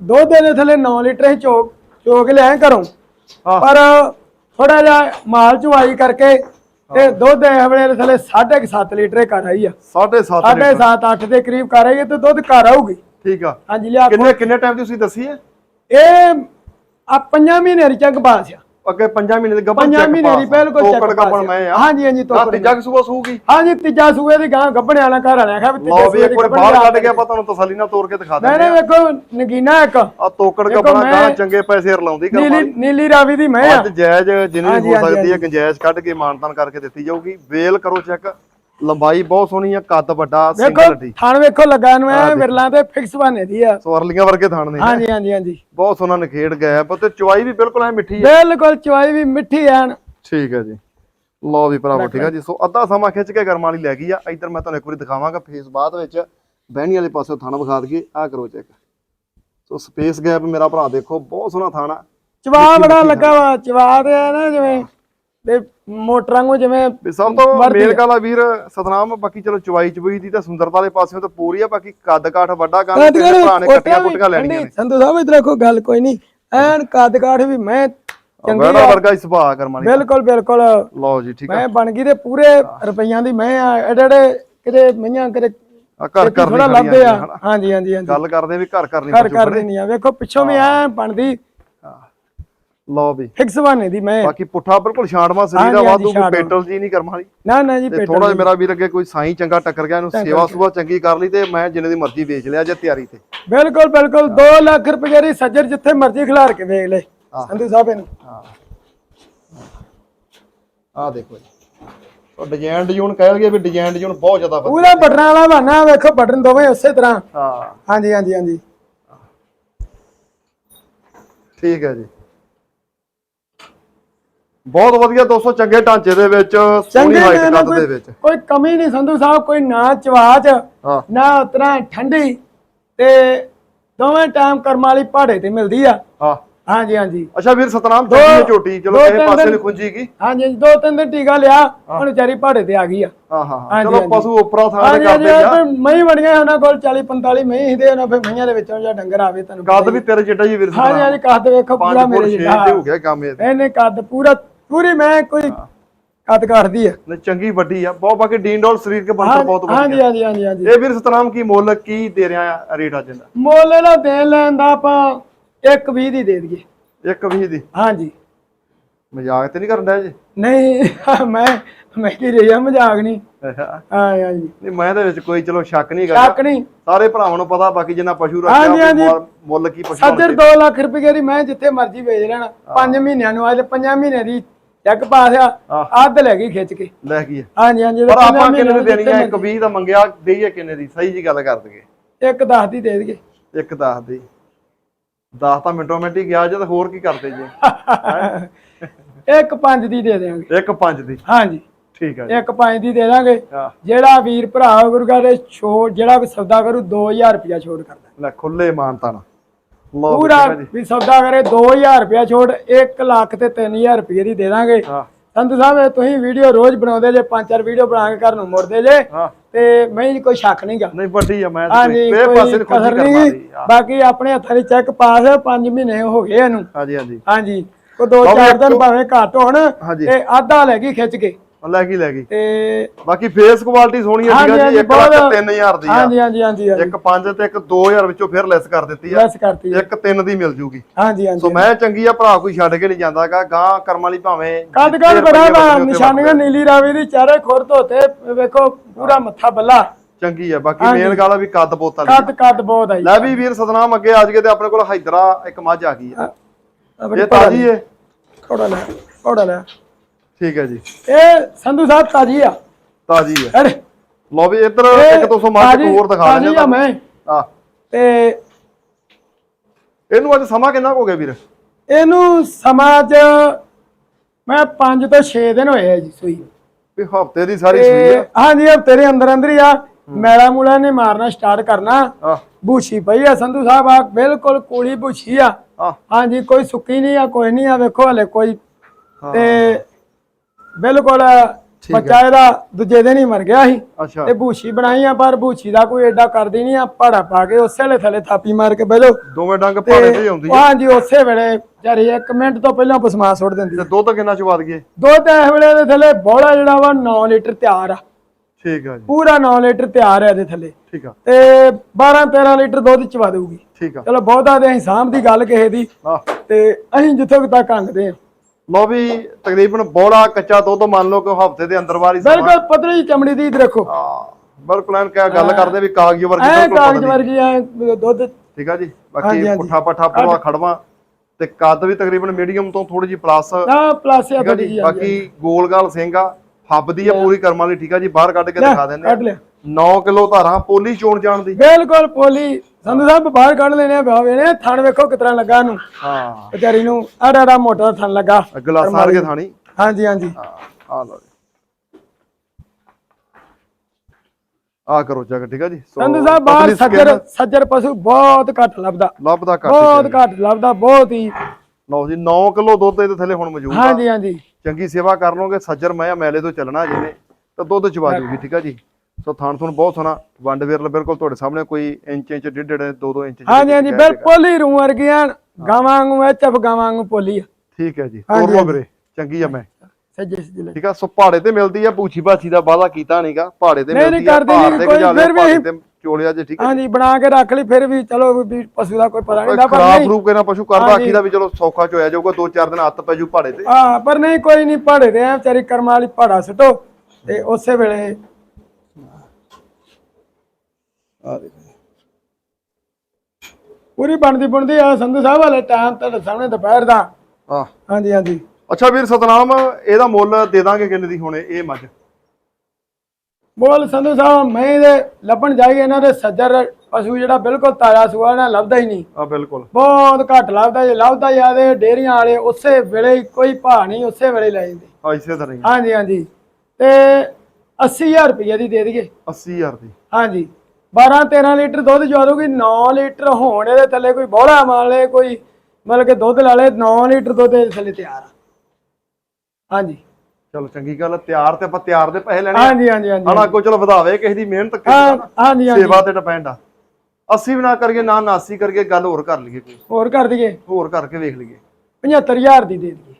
ਦੁੱਧ ਦੇ ਥੱਲੇ 9 ਲੀਟਰ ਹੀ ਚੋਕ ਚੋਕ ਲਿਆਏ ਘਰੋਂ। ਹਾਂ ਪਰ ਥੋੜਾ ਜਿਹਾ ਮਾਲ ਚੁਆਈ ਕਰਕੇ ਤੇ ਦੁੱਧ ਇਹ ਵੇਲੇ ਥੱਲੇ 7.5 ਲੀਟਰ ਹੀ ਕਰ ਆਈ ਆ। 7.5 ਸਾਢੇ 7 8 ਦੇ ਕਰੀਬ ਕਰ ਆਈ ਆ ਤੇ ਦੁੱਧ ਘਰ ਆਊਗੀ। ਠੀਕ ਆ। ਹਾਂਜੀ ਲਿਆ ਕਿੰਨੇ ਕਿੰਨੇ ਟਾਈਮ ਦੀ ਤੁਸੀਂ ਦੱਸੀ ਹੈ ਇਹ ਆ ਪੰਜਾਂ ਮਹੀਨਿਆਂ ਦੀ ਚੰਗ ਬਾਸ ਆ। ਅੱਗੇ 5 ਮਹੀਨੇ ਦੀ ਗੱਭਣ ਪੰਜਾਂ ਮਹੀਨੇ ਦੀ ਬਿਲਕੁਲ check ਤੋਕੜ ਗੱਭਣ ਮੈਂ ਆ। ਹਾਂਜੀ, ਹਾਂਜੀ, ਤੋਕੜ ਜੱਗ ਸੁਬਾ ਸੂਗੀ ਹਾਂਜੀ ਤੀਜਾ ਸੂਏ ਦੀ ਗਾਂ ਗੱਭਣੇ ਵਾਲਾ ਘਰ ਵਾਲਿਆ ਖਾ ਵੀ ਤੀਜੇ ਲਓ ਵੀ ਸੂਏ ਇੱਕ ਦੀ ਵਾਰ ਬਾਹਰ ਕੱਢ ਗਿਆ ਆਪਾਂ ਤੁਹਾਨੂੰ ਤਸੱਲੀ ਨਾਲ ਤੋੜ ਕੇ ਦਿਖਾ ਮੈਂ ਦਿੰਦੇ ਨਾ ਆ। ਵੇਖੋ ਨਗੀਨਾ ਇੱਕ। ਆ ਤੋਕੜ ਦੇਖੋ ਗੱਭਣਾ ਮੈਂ- ਗਾਂ ਚੰਗੇ ਪੈਸੇ ਰਲਾਉਂਦੀ ਨੀਲੀ ਨੀਲੀ ਰਾਵੀ ਦੀ ਮੈਂ ਆ। ਅੱਜ ਜਾਇਜ਼ ਜਿੰਨੀ ਹਾਂਜੀ, ਹੋ ਹਾਂਜੀ, ਸਕਦੀ ਹੈ ਗੁੰਜਾਇਸ਼ ਕੱਢ ਕੇ ਮਾਨਤਾਨ ਕਰਕੇ ਦਿੱਤੀ ਜਾਊਗੀ। ਵੇਲ ਕਰੋ ਚੈੱਕ ਲੰਬਾਈ ਬਹੁਤ ਸੋਹਣੀ ਆ ਕੱਦ ਵੱਡਾ ਸਿੰਗਲ ਡੀ ਥਣ ਵੇਖੋ ਲੱਗਾ ਨੂੰ ਐ ਵਿਰਲਾਂ ਤੇ ਫਿਕਸ ਬਣੇ ਦੀ ਆ। ਸਵਰਲੀਆਂ ਵਰਗੇ ਥਾਣ ਨੇ। ਹਾਂਜੀ ਹਾਂਜੀ ਹਾਂਜੀ। ਬਹੁਤ ਸੋਹਣਾ ਨਖੇੜ ਗਿਆ ਪਰ ਤੇ ਚੁਆਈ ਵੀ ਬਿਲਕੁਲ ਐ ਮਿੱਠੀ ਹੈ ਬਿਲਕੁਲ ਚਵਾਈ ਵੀ ਮਿੱਠੀ ਐਨ। ਠੀਕ ਹੈ ਜੀ। ਲਓ ਵੀ ਭਰਾਵੋ ਠੀਕ ਹੈ ਜੀ। ਸੋ ਅੱਧਾ ਸਮਾਂ ਖਿੱਚ ਕੇ ਕਰਮ ਵਾਲੀ ਲੈ ਗਈ ਆ। ਇੱਧਰ ਮੈਂ ਤੁਹਾਨੂੰ ਇੱਕ ਵਾਰੀ ਦਿਖਾਵਾਂਗਾ ਫੇਸ ਬਾਅਦ ਵਿੱਚ ਬਹਿਣੀ ਵਾਲੇ ਪਾਸੇ ਥਣ ਵਿਖਾ ਦਈਏ। ਆ ਕਰੋ ਚੈੱਕ ਸੋ ਸਪੇਸ ਗੈਪ ਮੇਰਾ ਭਰਾ ਦੇਖੋ ਬਹੁਤ ਸੋਹਣਾ ਥਾਣਾ। ਚਵਾ ਬੜਾ ਲੱਗਾ ਵਾ ਚਵਾ ਤੇ ਐ ਨਾ ਜਿਵੇਂ। ਤੇ ਮੋਟਰਾਂ ਨੂੰ ਜਿਵੇਂ ਵੀ ਸਭ ਤੋਂ ਵਰਦੀ ਮੇਨ ਆ। ਗੱਲ ਆ ਵੀਰ ਸਤਨਾਮ ਬਾਕੀ ਚਲੋ ਚਵਾਈ ਚਬੂਈ ਦੀ ਤਾਂ ਸੁੰਦਰਤਾ ਦੇ ਪਾਸਿਓਂ ਤਾਂ ਪੂਰੀ ਆ ਬਾਕੀ ਕੱਦ ਕਾਠ ਵੱਡਾ ਕੰਮ ਤੇ ਭਰਾ ਨੇ ਕੱਟੀਆਂ ਪੁੱਟੀਆਂ ਲੈਣੀਆਂ ਨੇ। ਸੰਧੂ ਸਾਹਿਬ ਇਧਰ ਦੇਖੋ ਗੱਲ ਕੋਈ ਨਹੀਂ। ਐਨ ਕੱਦ ਕਾਠ ਵੀ ਮੈਂ ਚੰਗੀ ਆ। ਵਰਗਾ ਹੀ ਸੁਭਾਅ ਕਰਮ ਵਾਲੀ। ਬਿਲਕੁਲ ਬਿਲਕੁਲ। ਲਓ ਜੀ ਠੀਕ ਆ। ਮੈਂ ਬਣ ਗਈ ਤੇ ਪੂਰੇ ਰੁਪਈਆਂ ਦੀ ਮੈਂ ਆ ਐਡੇ ਐਡੇ ਕਿਤੇ ਮਈਆਂ ਕਿਤੇ ਆ ਘਰ ਘਰ ਥੋੜਾ ਲੱਭਦੇ ਆ। ਹਾਂਜੀ ਹਾਂਜੀ ਹਾਂਜੀ। ਗੱਲ ਕਰਦੇ ਵੀ ਘਰ ਘਰ ਘਰ ਨਹੀਂ ਕਰ ਦੇਣੀ ਆ। ਵੇਖੋ ਪਿੱਛੋਂ ਵੀ ਐ ਬਣਦੀ ਲਓ ਵੀ। ਫਿਕਸ ਬਣੇ ਦੀ ਮੈਂ। ਬਾਕੀ ਪੁੱਠਾ ਬਿਲਕੁਲ ਛਾਂਟਵਾ ਸਰੀਰ ਹਾਂਜੀ, ਵਾਧੂ ਕੋਈ ਪੇਟਲ ਜੀ ਨਹੀਂ ਕਰਮ ਵਾਲੀ। ਨਾ ਨਾ ਜੀ ਥੋੜਾ ਜਿਹਾ ਮੇਰਾ ਵੀਰ ਅੱਗੇ ਕੋਈ ਸਾਈ ਚੰਗਾ ਟੱਕਰ ਗਿਆ ਇਹਨੂੰ ਸੇਵਾ ਸੁਭਾ ਚੰਗੀ ਕਰ ਲਈ ਤੇ ਮੈਂ ਜਿੰਨੇ ਦੀ ਮਰਜ਼ੀ ਵੇਚ ਲਿਆ ਜੇ ਤਿਆਰੀ ਤੇ। ਬਿਲਕੁਲ ਬਿਲਕੁਲ। 2 ਲੱਖ ਰੁਪਏ ਦੀ ਸੱਜਰ ਜਿੱਥੇ ਮਰਜ਼ੀ ਖਿਲਾਰ ਕੇ ਵੇਖ ਲੈ ਸੰਧੂ ਸਾਹਿਬ ਇਹਨੂੰ। ਆਹ ਦੇਖੋ ਜੀ। ਉਹ ਡਿਜ਼ਾਈਨ ਡਿਜ਼ਾਈਨ ਕਹਿ ਲਈਏ ਵੀ ਡਿਜ਼ਾਈਨ ਡਿਜ਼ਾਈਨ ਬਹੁਤ ਜ਼ਿਆਦਾ ਵਧੀਆ। ਪੂਰਾ ਬਟਨਾਂ ਵਾਲਾ ਬਹਾਨਾ ਵੇਖੋ ਬਟਨ ਦੋਵੇਂ ਉਸੇ ਤਰ੍ਹਾਂ। ਹਾਂ। ਹਾਂਜੀ ਹਾਂਜੀ ਹਾਂਜੀ। ਠੀਕ ਹੈ ਜੀ। ਬਹੁਤ ਵਧੀਆ ਦੋਸਤੋ ਚੰਗੇ ਢਾਂਚੇ ਦੇ ਵਿੱਚ ਸੋਹਣੀ ਹਾਈਟ ਨੇ ਨਾ ਕੱਦ ਦੇ ਵਿੱਚ। ਕੋਈ ਕਮੀ ਨਹੀਂ ਸੰਧੂ ਸਾਹਿਬ ਕੋਈ ਨਾ ਚਵਾਚ ਨਾ ਉਤਰਾ ਠੰਡੀ ਤੇ ਦੋਵੇਂ ਟਾਈਮ ਕਰਮ ਵਾਲੀ ਪਹਾੜੇ ਤੇ ਮਿਲਦੀ ਆ। ਹਾਂ। ਹਾਂਜੀ ਹਾਂਜੀ। ਅੱਛਾ ਵੀਰ ਸਤਨਾਮ ਹੈ ਝੋਟੀ ਚਲੋ ਕਿਸੇ ਪਾਸੇ ਦਿਨ- ਨਹੀਂ ਖੁੰਜੀਗੀ ਹਾਂਜੀ ਹਾਂਜੀ, ਦੋ ਤਿੰਨ ਦਿਨ ਟੀਕਾ ਲਿਆ ਹੁਣ ਵਿਚਾਰੀ ਪਹਾੜੇ ਤੇ ਆ ਗਈ ਆ। ਹਾਂ ਹਾਂ ਚਲੋ। ਪਸ਼ੂ ਉਪਰਾ ਥਾਂ ਤੇ ਕਰਦੇ ਫਿਰ ਮਹੀਂ ਬੜੀਆਂ ਉਹਨਾਂ ਕੋਲ 40 45 ਮਹੀਂ ਹੀ ਦੇ ਉਹਨਾਂ ਫਿਰ ਮਈਆਂ ਦੇ ਵਿੱਚੋਂ ਜਾਂ ਡੰਗਰ ਆਵੇ ਤੁਹਾਨੂੰ ਕੱਦ ਵੀ ਤੇਰੇ ਜਿੱਡਾ ਜੀ ਵੀਰ ਸਤਨਾਮ ਹਾਂਜੀ ਕੱਦ ਵੇਖੋ ਪੂਰਾ ਮੇਰੇ 6 ਜਿਹਾ। ਤੇ ਹੋ ਗਿਆ ਕੰਮ ਇਹ ਇਹਨੇ ਕੱਦ ਪੂਰਾ ਪੂਰੀ ਮੈਂ ਕੋਈ ਕੱਦ ਕੱਢਦੀ ਆ। ਨੇ ਚੰਗੀ ਵੱਡੀ ਆ। ਬਹੁਤ ਬਾਕੀ ਡੀਨ ਡੋਲ ਸਰੀਰ ਕੇ ਬੰਤਰ ਬਹੁਤ ਵਧੀਆ ਹਾਂਜੀ ਹਾਂਜੀ ਹਾਂਜੀ ਹਾਂਜੀ ਇਹ ਵੀਰ ਸਤਨਾਮ ਕੀ ਮੁੱਲ ਕੀ ਦੇ ਰਿਹਾ ਆ ਰੇਟ ਅੱਜ ਦਾ? ਮੁੱਲ ਇਹਦਾ ਦੇਣ ਲੈਣ ਦਾ ਆਪਾਂ 120 ਦੀ ਦੇ ਦਈਏ। ਇੱਕ ਵੀਹ ਦੀ? ਹਾਂਜੀ ਮਜ਼ਾਕ ਤੇ ਨਹੀਂ ਕਰਨ ਜੀ? ਨਹੀਂ ਮੈਂ ਮੈਂ ਕੀ ਰਿਹਾ ਮਜ਼ਾਕ ਨਹੀਂ। ਨਹੀਂ ਹਾਂ ਹਾਂਜੀ ਮੈਂ ਇਹਦੇ ਵਿੱਚ ਕੋਈ ਚਲੋ ਸ਼ੱਕ ਨਹੀਂ ਕਰਦਾ ਸ਼ੱਕ ਨਹੀਂ। ਸਾਰੇ ਭਰਾਵਾਂ ਨੂੰ ਪਤਾ ਬਾਕੀ ਜਿੰਨਾ ਪਸ਼ੂ ਰੱਖਿਆ। ਮੁੱਲ- ਕੀ ਪਸ਼ੂ ਸੱਜਰ 2 ਲੱਖ ਰੁਪਏ ਦੀ ਮੈਂ ਜਿੱਥੇ ਮਰਜ਼ੀ ਵੇਚ ਲੈਣਾ। 5 ਮਹੀਨਿਆਂ ਨੂੰ ਅੱਜ 5 ਮਹੀਨੇ ਦੀ ਚੈੱਕ ਪਾਸ ਆ ਅੱਧ ਲੈ ਗਈ ਖਿੱਚ ਕੇ। ਲੈ ਗਈ ਹੈ ਹਾਂਜੀ ਹਾਂਜੀ ਪਰ ਆਪਾਂ ਕਿੰਨੇ ਦੀ ਦੇਣੀ ਆ? ਜਿੱਥੇ ਇੱਕ 20 ਦਾ ਮੰਗਿਆ ਦੇਈਏ ਕਿੰਨੇ ਦੀ? ਸਹੀ ਜੀ ਗੱਲ ਕਰ ਦਈਏ। ਇੱਕ 10 ਦੀ ਦੇ ਦਈਏ। ਇੱਕ 10 ਦੀ। 10 ਤਾਂ ਮਿੰਟੋ ਮਿੰਟ ਹੀ ਗਿਆ ਜੇ ਤਾਂ ਹੋਰ ਕੀ ਕਰਦੇ ਜੀ? ਇੱਕ 5 ਦੀ ਦੇ ਦੇਵਾਂਗੇ। ਇੱਕ 5 ਦੀ। ਹਾਂਜੀ। ਠੀਕ ਹੈ ਇੱਕ 5 ਦੀ ਦੇ ਦਾਂਗੇ। ਹਾਂ। ਜਿਹੜਾ ਵੀਰ ਭਰਾ ਗੁਰਗਾ ਦੇ ਛੋੜ ਜਿਹੜਾ ਵੀ ਸੌਦਾ ਕਰੂ 2000 ਰੁਪਇਆ ਛੋੜ ਕਰਦਾ। ਲੈ ਖੁੱਲੇ ਮਾਨਤਾਨ। ਪੂਰਾ ਵੀ ਸੌਦਾ ਕਰੇ 2000 ਰੁਪਇਆ ਛੋੜ 1 ਲੱਖ ਤੇ 3000 ਰੁਪਏ ਦੀ ਦੇ ਦਾਂਗੇ। ਹਾਂ। ਸੰਧੂ ਸਾਹਿਬ ਤੁਸੀਂ ਵੀਡੀਓ ਰੋਜ਼ ਬਣਾਉਂਦੇ ਜੇ ਪੰਜ ਚਾਰ ਵੀਡੀਓ ਬਣਾ ਕੇ ਘਰ ਨੂੰ ਮੁੜਦੇ ਜੇ ਤੇ ਮੈਂ ਕੋਈ ਸ਼ੱਕ ਨਹੀਂਗਾ ਨਹੀਂ ਵੱਡੀ ਆ ਮੈਂ ਤਾਂ ਪਾਸੇ ਨੂੰ ਖੁਸ਼ੀ ਕਰਵਾ ਬਾਕੀ ਆਪਣੇ ਹੱਥਾਂ ਦੀ ਚੈੱਕ ਪਾਸ 5 ਮਹੀਨੇ ਹੋ ਗਏ ਇਹਨੂੰ। ਹਾਂਜੀ ਹਾਂਜੀ। ਹਾਂਜੀ। ਉਹ ਦੋ ਚਾਰ ਦਿਨ ਭਾਵੇਂ ਘੱਟ ਹੋਣ। ਤੇ ਆਧਾ ਲੈ ਗਈ ਖਿੱਚ ਕੇ। ਲੈ ਗਈ ਲੈ ਗਈ। ਤੇ ਬਾਕੀ ਫੇਸ ਕੁਆਲਿਟੀ ਸੋਹਣੀ ਹੈ ਜੀ 1 ਲੱਖ ਬਹੁਤ- 3000 ਦੀ ਆ। ਹਾਂਜੀ ਹਾਂਜੀ ਹਾਂਜੀ ਇੱਕ 5 ਤੇ ਇੱਕ 2000 ਵਿੱਚੋਂ ਫਿਰ ਲੈਸ ਕਰ ਦਿੱਤੀ ਆ। ਲੈਸ ਕਰਤੀ ਇੱਕ 3 ਦੀ ਮਿਲ ਜੂਗੀ। ਹਾਂਜੀ ਹਾਂਜੀ ਸੋ ਮੈਂ ਚੰਗੀ ਆ ਭਰਾ ਕੋਈ ਛੱਡ ਕੇ ਨਹੀਂ ਜਾਂਦਾਗਾ ਗਾਂ ਕਰਮ ਵਾਲੀ ਭਾਵੇਂ ਕੱਦ ਕੱਦ ਬੜਾ ਨਿਸ਼ਾਨੀਆਂ ਨੀਲੀ ਰਾਵੀ ਦੀ ਚਾਰੇ ਖੁਰ ਧੋਤੇ ਵੇਖੋ ਪੂਰਾ ਮੱਥਾ ਬੱਲਾ। ਚੰਗੀ ਆ ਬਾਕੀ ਮੇਨ ਗੱਲ ਆ ਵੀ ਕੱਦ ਬੋਤਲ ਕੱਦ ਕੱਦ ਬਹੁਤ ਆਈ ਲੈ ਵੀ ਵੀਰ ਸਤਨਾਮ ਅੱਗੇ ਆ ਜਗੇ ਤੇ ਆਪਣੇ ਕੋਲ ਹੈਦਰਾ ਇੱਕ ਮੱਝ ਆ ਗਈ ਆ। ਇਹ ਤਾਜੀ ਏ। ਥੋੜਾ ਲੈ ਥੋੜਾ ਲੈ। ਠੀਕ ਹੈ ਜੀ। ਇਹ ਸੰਧੂ ਸਾਹਿਬ ਤਾਜੀ ਆ। ਤਾਜੀ ਹੈ। ਅਰੇ ਲਓ ਵੀ ਇੱਧਰ ਇੱਕ ਦੋ ਸੌ ਮੱਝ ਇੱਕ ਤਾਜ਼ੀ- ਹੋਰ ਦਿਖਾ ਦਿੰਦੇ ਆ ਮੈਂ। ਆ ਤੇ ਇਹਨੂੰ ਅੱਜ ਸਮਾਂ ਕਿੰਨਾ ਹੋ ਗਿਆ ਵੀਰ? ਇਹਨੂੰ ਸਮਾਜ ਮੈਂ 5 ਤੋਂ 6 ਦਿਨ ਹੋਏ ਆ ਜੀ ਸੂਈ ਵੀ ਹਫ਼ਤੇ ਦੀ ਸਾਰੀ ਸੂਈ ਆ। ਹਾਂਜੀ ਹਫ਼ਤੇ ਦੇ ਅੰਦਰ ਅੰਦਰ ਹੀ ਆ। ਮੈਲਾ ਮੂਲਾ ਨੇ ਮਾਰਨਾ ਸਟਾਰਟ ਕਰਨਾ। ਬੂਛੀ ਪਈ ਆ ਸੰਧੂ ਸਾਹਿਬ ਆ ਬਿਲਕੁਲ ਕੋਲੀ ਬੂਛੀ ਆ। ਹਾਂਜੀ ਕੋਈ ਸੁੱਕੀ ਨਹੀਂ ਆ ਕੋਈ ਨਹੀਂ ਆ ਵੇਖੋ ਹਲੇ ਕੋਈ। ਤੇ ਬਿਲਕੁਲ ਠੀਕ ਹੈ। ਬੱਚਾ ਇਹਦਾ ਦੂਜੇ ਦਿਨ ਹੀ ਮਰ ਗਿਆ ਸੀ। ਅੱਛਾ। ਤੇ ਬੂਛੀ ਬਣਾਈ ਆ ਪਰ ਬੂਛੀ ਦਾ ਕੋਈ ਐਡਾ ਕਰਦੀ ਨਹੀਂ ਆ ਪਾੜਾ ਪਾ ਕੇ ਉਸੇ ਵੇਲੇ ਥੱਲੇ ਥਾਪੀ ਮਾਰ ਕੇ ਬਹਿ ਜਾਓ। ਦੋਵੇਂ ਡੰਗ ਪਾੜੇ ਤੇ ਹੀ ਆਉਂਦੀ ਆ। ਹਾਂਜੀ ਉਸੇ ਵੇਲੇ ਜਾਰੀ ਇੱਕ ਮਿੰਟ ਤੋਂ ਪਹਿਲਾਂ ਪਸਮਾ ਸੁੱਟ ਦਿੰਦੀ। ਤੇ। ਦੁੱਧ ਕਿੰਨਾ ਚ ਵਧ ਗਏ ਦੁੱਧ ਇਸ ਵੇਲੇ ਦੇ ਥੱਲੇ ਬੋਲਾ ਜਿਹੜਾ ਵਾ 9 ਲੀਟਰ ਤਿਆਰ ਆ। ਠੀਕ ਆ ਜੀ। ਪੂਰਾ 9 ਲੀਟਰ ਤਿਆਰ ਆ ਇਹਦੇ ਥੱਲੇ। ਠੀਕ ਆ। ਤੇ 12 13 ਲੀਟਰ ਦੁੱਧ ਚਵਾ ਦੇਊਗੀ ਠੀਕ ਆ। ਚਲੋ ਬਹੁਤਾ ਤੇ ਅਸੀਂ ਸਾਂਭ ਦੀ ਗੱਲ ਕਿਸੇ ਦੀ। ਆ ਤੇ ਅਸੀਂ ਜਿੱਥੋਂ ਕੁ ਤੱਕ ਅੰਗਦੇ ਆ ਲਓ ਵੀ ਤਕਰੀਬਨ ਬੋਲਾ ਕੱਚਾ ਦੁੱਧ ਮੰਨ ਲਓ ਕਿ ਹਫ਼ਤੇ ਦੇ ਅੰਦਰ ਵਾਰੀ ਬਿਲਕੁਲ ਪਤਲੀ ਚਮੜੀ ਦੀ ਦੇਖੋ ਹਾਂ ਬਿਲਕੁਲ ਐਨ ਕਿਆ ਗੱਲ ਕਰਦੇ ਵੀ ਕਾਗਜ਼ ਵਰਗੀ ਐ ਬਿਲਕੁਲ ਕਾਗਜ਼। ਵਰਗੀ ਐ ਦੁੱਧ। ਠੀਕ ਆ ਜੀ? ਬਾਕੀ। ਪੁੱਠਾ ਪੱਠਾ ਪਰਵਾ ਖੜਵਾ ਤੇ ਕੱਦ ਵੀ ਤਕਰੀਬਨ ਮੀਡੀਅਮ ਤੋਂ ਥੋੜੀ ਜੀ ਪਲੱਸ ਪਲਾਸਿਆ ਠੀਕ ਆ ਥੋੜੀ ਜੀ ਬਾਕੀ ਗੋਲਗਾਲ ਸਿੰਘ ਆ ਫੱਬਦੀ ਆ ਪੂਰੀ ਕਰਮਾਂ ਲਈ ਠੀਕ ਆ ਜੀ? ਬਾਹਰ ਕੱਢ ਕੇ ਦਿਖਾ ਦਿੰਦੇ ਕੱਢ ਆ ਲਿਆ। 9 ਕਿਲੋ ਧਾਰਾਂ ਪੋਲੀ ਚੋਣ ਜਾਣ ਦੀ। ਬਿਲਕੁਲ ਪੋਲੀ ਸੰਧੂ ਸਾਹਿਬ ਬਾਹਰ ਕੱਢ ਲੈਣੇ ਆ ਭਾਵੇਂ ਨੇ ਥਣ ਵੇਖੋ ਕਿਤਨਾ ਲੱਗਾ ਇਹਨੂੰ। ਹਾਂ। ਵਿਚਾਰੀ ਨੂੰ ਆੜਾ ਆੜਾ ਮੋਟਾ ਥਣ ਲੱਗਾ। ਗਲਾਸਾਂ ਵਰਗੇ ਥਾਣੀ। ਹਾਂਜੀ ਹਾਂਜੀ। ਹਾਂ ਆ ਲਓ ਆ ਕਰੋ ਜਗ ਠੀਕ ਆ ਜੀ? ਸੰਧੂ ਸਾਹਿਬ ਬਾਹਰ ਸੱਜਰ ਸੱਜਰ ਪਸ਼ੂ ਬਹੁਤ ਘੱਟ ਲੱਭਦਾ। ਲੱਭਦਾ ਘੱਟ ਬਹੁਤ। ਘੱਟ ਲੱਭਦਾ ਬਹੁਤ ਹੀ। ਲਓ ਜੀ 9 ਕਿਲੋ ਦੁੱਧ ਇਹਦੇ ਥੱਲੇ ਹੁਣ ਮੌਜੂਦ ਆ। ਹਾਂਜੀ ਹਾਂਜੀ। ਚੰਗੀ ਸੇਵਾ ਕਰ ਲਓਗੇ ਸੱਜਰ ਮੈਂ ਮੈਲੇ ਤੋਂ ਚੱਲਣਾ ਜਿਹਨੇ ਤਾਂ ਦੁੱਧ ਚਵਾ ਜੂਗੀ ਠੀਕ ਆ ਜੀ? ਸੋ ਥਾਣ ਥੁਣ ਬਹੁਤ ਸੋਹਣਾ ਵੰਡ ਵੇਰਲ ਬਿਲਕੁਲ ਤੁਹਾਡੇ ਸਾਹਮਣੇ ਕੋਈ ਇੰਚ ਇੰਚ ਡੇਢ ਡੇਢ 2 2 ਇੰਚ ਹਾਂਜੀ ਹਾਂਜੀ। ਬਿਲਕੁਲ ਹੀ ਰੂ ਵਰਗੀਆਂ ਗਾਵਾਂ ਵਾਂਗੂ ਐ ਚਪ ਗਾਵਾਂ ਵਾਂਗੂ ਪੋਲੀ ਆ ਠੀਕ ਹੈ ਜੀ ਤੋਰ ਹਾਂਜੀ। ਵੀਰੇ ਚੰਗੀ ਆ ਮੈਂ ਸੱਜੇ ਸੱਜੇ ਲੱਗੇ। ਠੀਕ ਆ ਸੋ ਪਹਾੜੇ ਤੇ ਮਿਲਦੀ ਆ ਪੂਛੀ ਬਾਛੀ ਦਾ ਵਾਦਾ ਕੀਤਾ ਨਹੀਂਗਾ ਪਹਾੜੇ ਤੇ ਮਿਲਦੀ ਆ ਨੀ, ਪਹਾੜ ਤੇ ਫਿਰ ਵੀ ਤੇ ਚੋਲਿਆ ਜੇ ਠੀਕ ਹੈ ਹਾਂਜੀ ਬਣਾ ਕੇ ਰੱਖ ਲਈ ਫਿਰ ਵੀ ਚਲੋ ਵੀ ਪਸ਼ੂ ਦਾ ਕੋਈ ਪਤਾ ਨਹੀਂ ਦਾ ਪਰ ਖਰਾਬ ਰੂਪ ਕੇ ਨਾ ਪਸ਼ੂ ਕਰਦਾ। ਆਖੀ ਦਾ ਵੀ ਚਲੋ ਸੌਖਾ ਚ ਹੋਇਆ ਜਾਊਗਾ ਦੋ ਚਾਰ ਦਿਨ ਹੱਥ ਪੈ ਜੂ ਪਹਾੜੇ ਤੇ ਹਾਂ ਪਰ ਨਹੀਂ ਕੋਈ ਨਹੀਂ ਪਹਾੜੇ ਦੇ ਆ ਵਿਚਾਰੀ ਕਰਮਾਂ ਵਾਲੀ ਪਹਾੜਾ ਸੁੱਟੋ ਤੇ ਉਸੇ ਵੇਲੇ ਪੂਰੀ ਬਣਦੀ ਬਣਦੀ ਆ ਸੰਧੂ ਸਾਹਿਬ ਵਾਲੇ ਟਾਈਮ ਤੁਹਾਡੇ ਸਾਹਮਣੇ ਦੁਪਹਿਰ ਦਾ। ਹਾਂ। ਹਾਂਜੀ ਹਾਂਜੀ। ਅੱਛਾ ਵੀਰ ਸਤਨਾਮ ਇਹਦਾ ਮੁੱਲ ਦੇ ਦਾਂਗੇ ਕਿੰਨੇ ਦੀ ਹੁਣੇ ਇਹ ਮੱਝ? ਬੋਲ ਸੰਧੂ ਸਾਹਿਬ ਮੈਂ ਦੇ ਲੱਭਣ ਜਾਈਏ ਇਹਨਾਂ ਦੇ ਸੱਜਰ ਪਸ਼ੂ ਜਿਹੜਾ ਬਿਲਕੁਲ ਤਾਜ਼ਾ ਸੂਆ ਨਾ ਲੱਭਦਾ ਹੀ ਨਹੀਂ। ਆ ਬਿਲਕੁਲ। ਬਹੁਤ ਘੱਟ ਲੱਭਦਾ ਜੇ ਲੱਭਦਾ ਯਾਦੇ ਡੇਰੀਆਂ ਵਾਲੇ ਉਸੇ ਵੇਲੇ ਹੀ ਕੋਈ ਭਾਅ ਨਹੀਂ ਉਸੇ ਵੇਲੇ ਲੈ ਜਾਂਦੇ। ਆ ਇਸੇ ਤਰ੍ਹਾਂ ਹੀ। ਹਾਂਜੀ ਹਾਂਜੀ। ਤੇ 80000 ਰੁਪਏ ਦੀ ਦੇ ਦਈਏ। 80000 ਦੀ। ਹਾਂਜੀ। 12 13 ਲੀਟਰ ਦੁੱਧ ਜੋੜੂਗੀ 9 ਲੀਟਰ ਹੋਣ ਇਹਦੇ ਥੱਲੇ ਕੋਈ ਬੋਲਾ ਮਾਲੇ ਕੋਈ ਮਤਲਬ ਕਿ ਦੁੱਧ ਲਾ ਲੇ 9 ਲੀਟਰ ਦੁੱਧ ਇਹਦੇ ਥੱਲੇ ਤਿਆਰ ਆ। ਹਾਂਜੀ। ਚਲੋ ਚੰਗੀ ਗੱਲ ਆ, ਤਿਆਰ ਤੇ ਆਪਾਂ ਤਿਆਰ ਦੇ ਪੈਸੇ ਲੈਣੇ ਆ। ਹਾਂਜੀ ਹਾਂਜੀ ਹਾਂਜੀ। ਹਣਾ ਕੋ ਚਲੋ ਵਧਾਵੇ ਕਿਸੇ ਦੀ ਮਿਹਨਤ ਹਾਂ, ਹਾਂਜੀ ਹਾਂਜੀ। ਸੇਵਾ ਤੇ ਡਿਪੈਂਡ ਆ। 80 ਵੀ ਨਾ ਕਰੀਏ ਨਾ 89 ਕਰੀਏ ਗੱਲ ਹੋਰ ਕਰ ਲਈਏ ਕੋਈ। ਹੋਰ ਕਰ ਦਈਏ? ਹੋਰ ਕਰਕੇ ਵੇਖ ਲਈਏ। 75000 ਦੀ ਦੇ ਦਈਏ।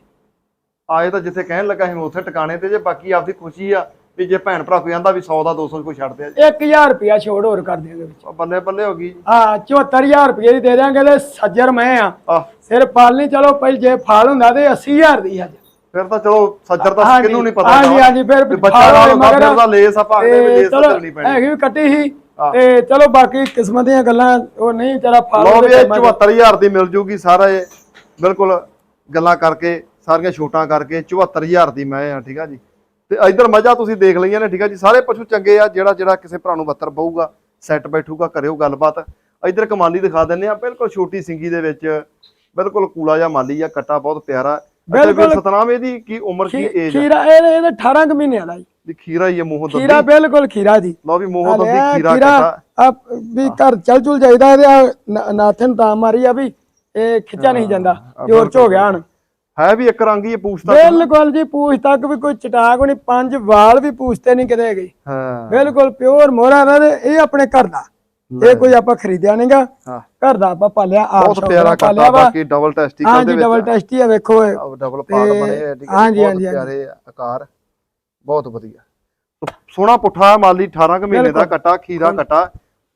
ਆਏ ਤਾਂ ਜਿੱਥੇ ਕਹਿਣ ਲੱਗਾ ਸੀ ਮੈਂ ਉੱਥੇ ਟਿਕਾਣੇ ਤੇ ਜੇ ਬਾਕੀ ਆਪਦੀ ਖੁਸ਼ੀ ਆ ਵੀ ਜੇ ਭੈਣ ਭਰਾ ਕੋਈ ਆਂਦਾ ਵੀ 100 ਦਾ 200 ਕੋਈ ਛੱਡ ਦੇ 1000 ਰੁਪਿਆ ਛੋੜ ਹੋਰ ਕਰ ਦਿਆਂਗੇ ਵਿੱਚ। ਬੱਲੇ ਬੱਲੇ ਹੋ ਗਈ। ਹਾਂ 74000 ਰੁਪਏ ਦੀ ਦੇ ਦਿਆਂਗੇ ਤੇ ਸੱਜਰ ਮੈਂ ਆ। ਸਿਰ ਫਲ ਨਹੀਂ ਚਲੋ ਭਾਈ ਜੇ ਫਲ ਹੁੰਦਾ ਤੇ 80000 ਦੀ ਅੱਜ ਫਿਰ ਤਾਂ ਚਲੋ ਸੱਜਰ ਦਾ ਹਾਂਜੀ, ਕਿਹਨੂੰ ਨਹੀਂ ਪਤਾ ਹਾਂਜੀ। ਹਾਂਜੀ, ਫਿਰ ਵੀ ਬੱਚਾ ਮਗਰ- ਤਾਂ ਲੇਸ ਆ ਭਾਗਦੇ ਵੀ ਤੇ ਲੇਸ ਚਲੋ ਚੱਲਣੀ ਪੈਣੀ। ਹੈਗੀ ਵੀ ਕੱਟੀ ਸੀ। ਤੇ ਚਲੋ ਬਾਕੀ ਕਿਸਮਤ ਦੀਆਂ ਗੱਲਾਂ ਉਹ ਨਹੀਂ ਵਿਚਾਰਾ ਫਲ ਲੋ ਵੀ ਉਹਦੇ ਇਹ ਕਰਮਾਂ 'ਚ। 74000 ਦੀ ਮਿਲ ਜੂਗੀ ਸਾਰਾ ਇਹ ਬਿਲਕੁਲ ਗੱਲਾਂ ਕਰਕੇ ਸਾਰੀਆਂ ਛੋਟਾਂ ਕਰਕੇ 74000 ਦੀ ਮੈਂ ਆ ਠੀਕ ਆ ਜੀ। ਤੇ ਇਧਰ ਮਜਾ ਤੁਸੀਂ ਦੇਖ ਲਈਆਂ ਨੇ ਠੀਕ ਆ ਜੀ? ਸਾਰੇ ਪਸ਼ੂ ਚੰਗੇ ਆ ਜਿਹੜਾ ਜਿਹੜਾ ਕਿਸੇ ਭਰਾ ਨੂੰ ਬੱਤਰ ਪਊਗਾ ਸੈੱਟ ਬੈਠੂਗਾ ਕਰਿਓ ਗੱਲਬਾਤ। ਇਧਰ ਕਮਾਲੀ ਦਿਖਾ ਦਿੰਨੇ ਆ ਬਿਲਕੁਲ ਛੋਟੀ ਸਿੰਗੀ ਦੇ ਵਿੱਚ ਬਿਲਕੁਲ ਕੂਲਾ ਜਿਹਾ ਮਾਲੀ ਆ ਕੱਟਾ ਬਹੁਤ ਪਿਆਰਾ। ਬਿਲਕੁਲ। ਸਤਨਾਮ ਇਹਦੀ ਕੀ ਉਮਰ ਕੀ ਏਜ ਖੀਰਾ ਇਹ ਇਹਦੇ 18 ਕੁ ਮਹੀਨਿਆਂ ਦਾ ਜੀ। ਦੀ ਖੀਰਾ ਹੀ ਹੈ ਮੂੰਹੋਂ ਖੀਰਾ ਦੱਦੀ ਬਿਲਕੁਲ ਖੀਰਾ ਜੀ। ਲਓ ਵੀ ਮੂੰਹੋਂ ਹਲੇ ਖੀਰਾ ਖੀਰਾ ਕੱਟਾ। ਆ ਵੀ ਘਰ ਚੱਲ ਚੁਲ ਜਾਈਦਾ ਨਾ- ਨਾਥਨ ਤਾਂ ਮਾਰੀ ਆ ਵੀ ਇਹ ਖਿੱਚਾ ਨਹੀਂ ਜਾਂਦਾ ਜੋਰ ਚ ਹੋ ਗਿਆ ਹਣ। ਹੈ ਵੀ ਇੱਕ ਰੰਗ ਹੀ ਪੂਛਤਾ ਬਿਲਕੁਲ ਜੀ ਪੂਛ ਤੱਕ ਵੀ ਕੋਈ ਚਟਾਕ ਨਹੀਂ ਪੰਜ ਵਾਲ ਵੀ ਪੂਛਤੇ ਨਹੀਂ ਕਿਤੇ ਗਏ ਹਾਂ। ਬਿਲਕੁਲ ਪਿਓਰ ਮੋਹਰਾ ਤੇ ਇਹ ਆਪਣੇ ਘਰ ਦਾ। ਇਹ ਕੋਈ ਆਪਾਂ ਖਰੀਦਿਆ ਨਹੀਂਗਾ ਘਰ ਦਾ ਆਪਾਂ ਪਾਲਿਆ ਆਪ ਬਹੁਤ ਪਿਆਰਾ ਕੱਟਾ ਵਾ। ਬਾਕੀ ਡਬਲ ਟੈਸਟੀਕਲ ਹਾਂਜੀ ਦੇ ਵਿੱਚ। ਡਬਲ ਟੈਸਟੀ ਆ ਵੇਖੋ ਇਹ। ਡਬਲ ਤੇ ਬਣੇ ਆ, ਠੀਕ ਹੈ ਬਹੁਤ। ਪਿਆਰੇ ਆਕਾਰ। ਬਹੁਤ ਵਧੀਆ। ਸੋਹਣਾ ਪੁੱਠਾ ਮਾਲੀ 18 ਕੁ ਮਹੀਨੇ ਦਾ। ਕੱਟਾ ਖੀਰਾ ਕੱਟਾ।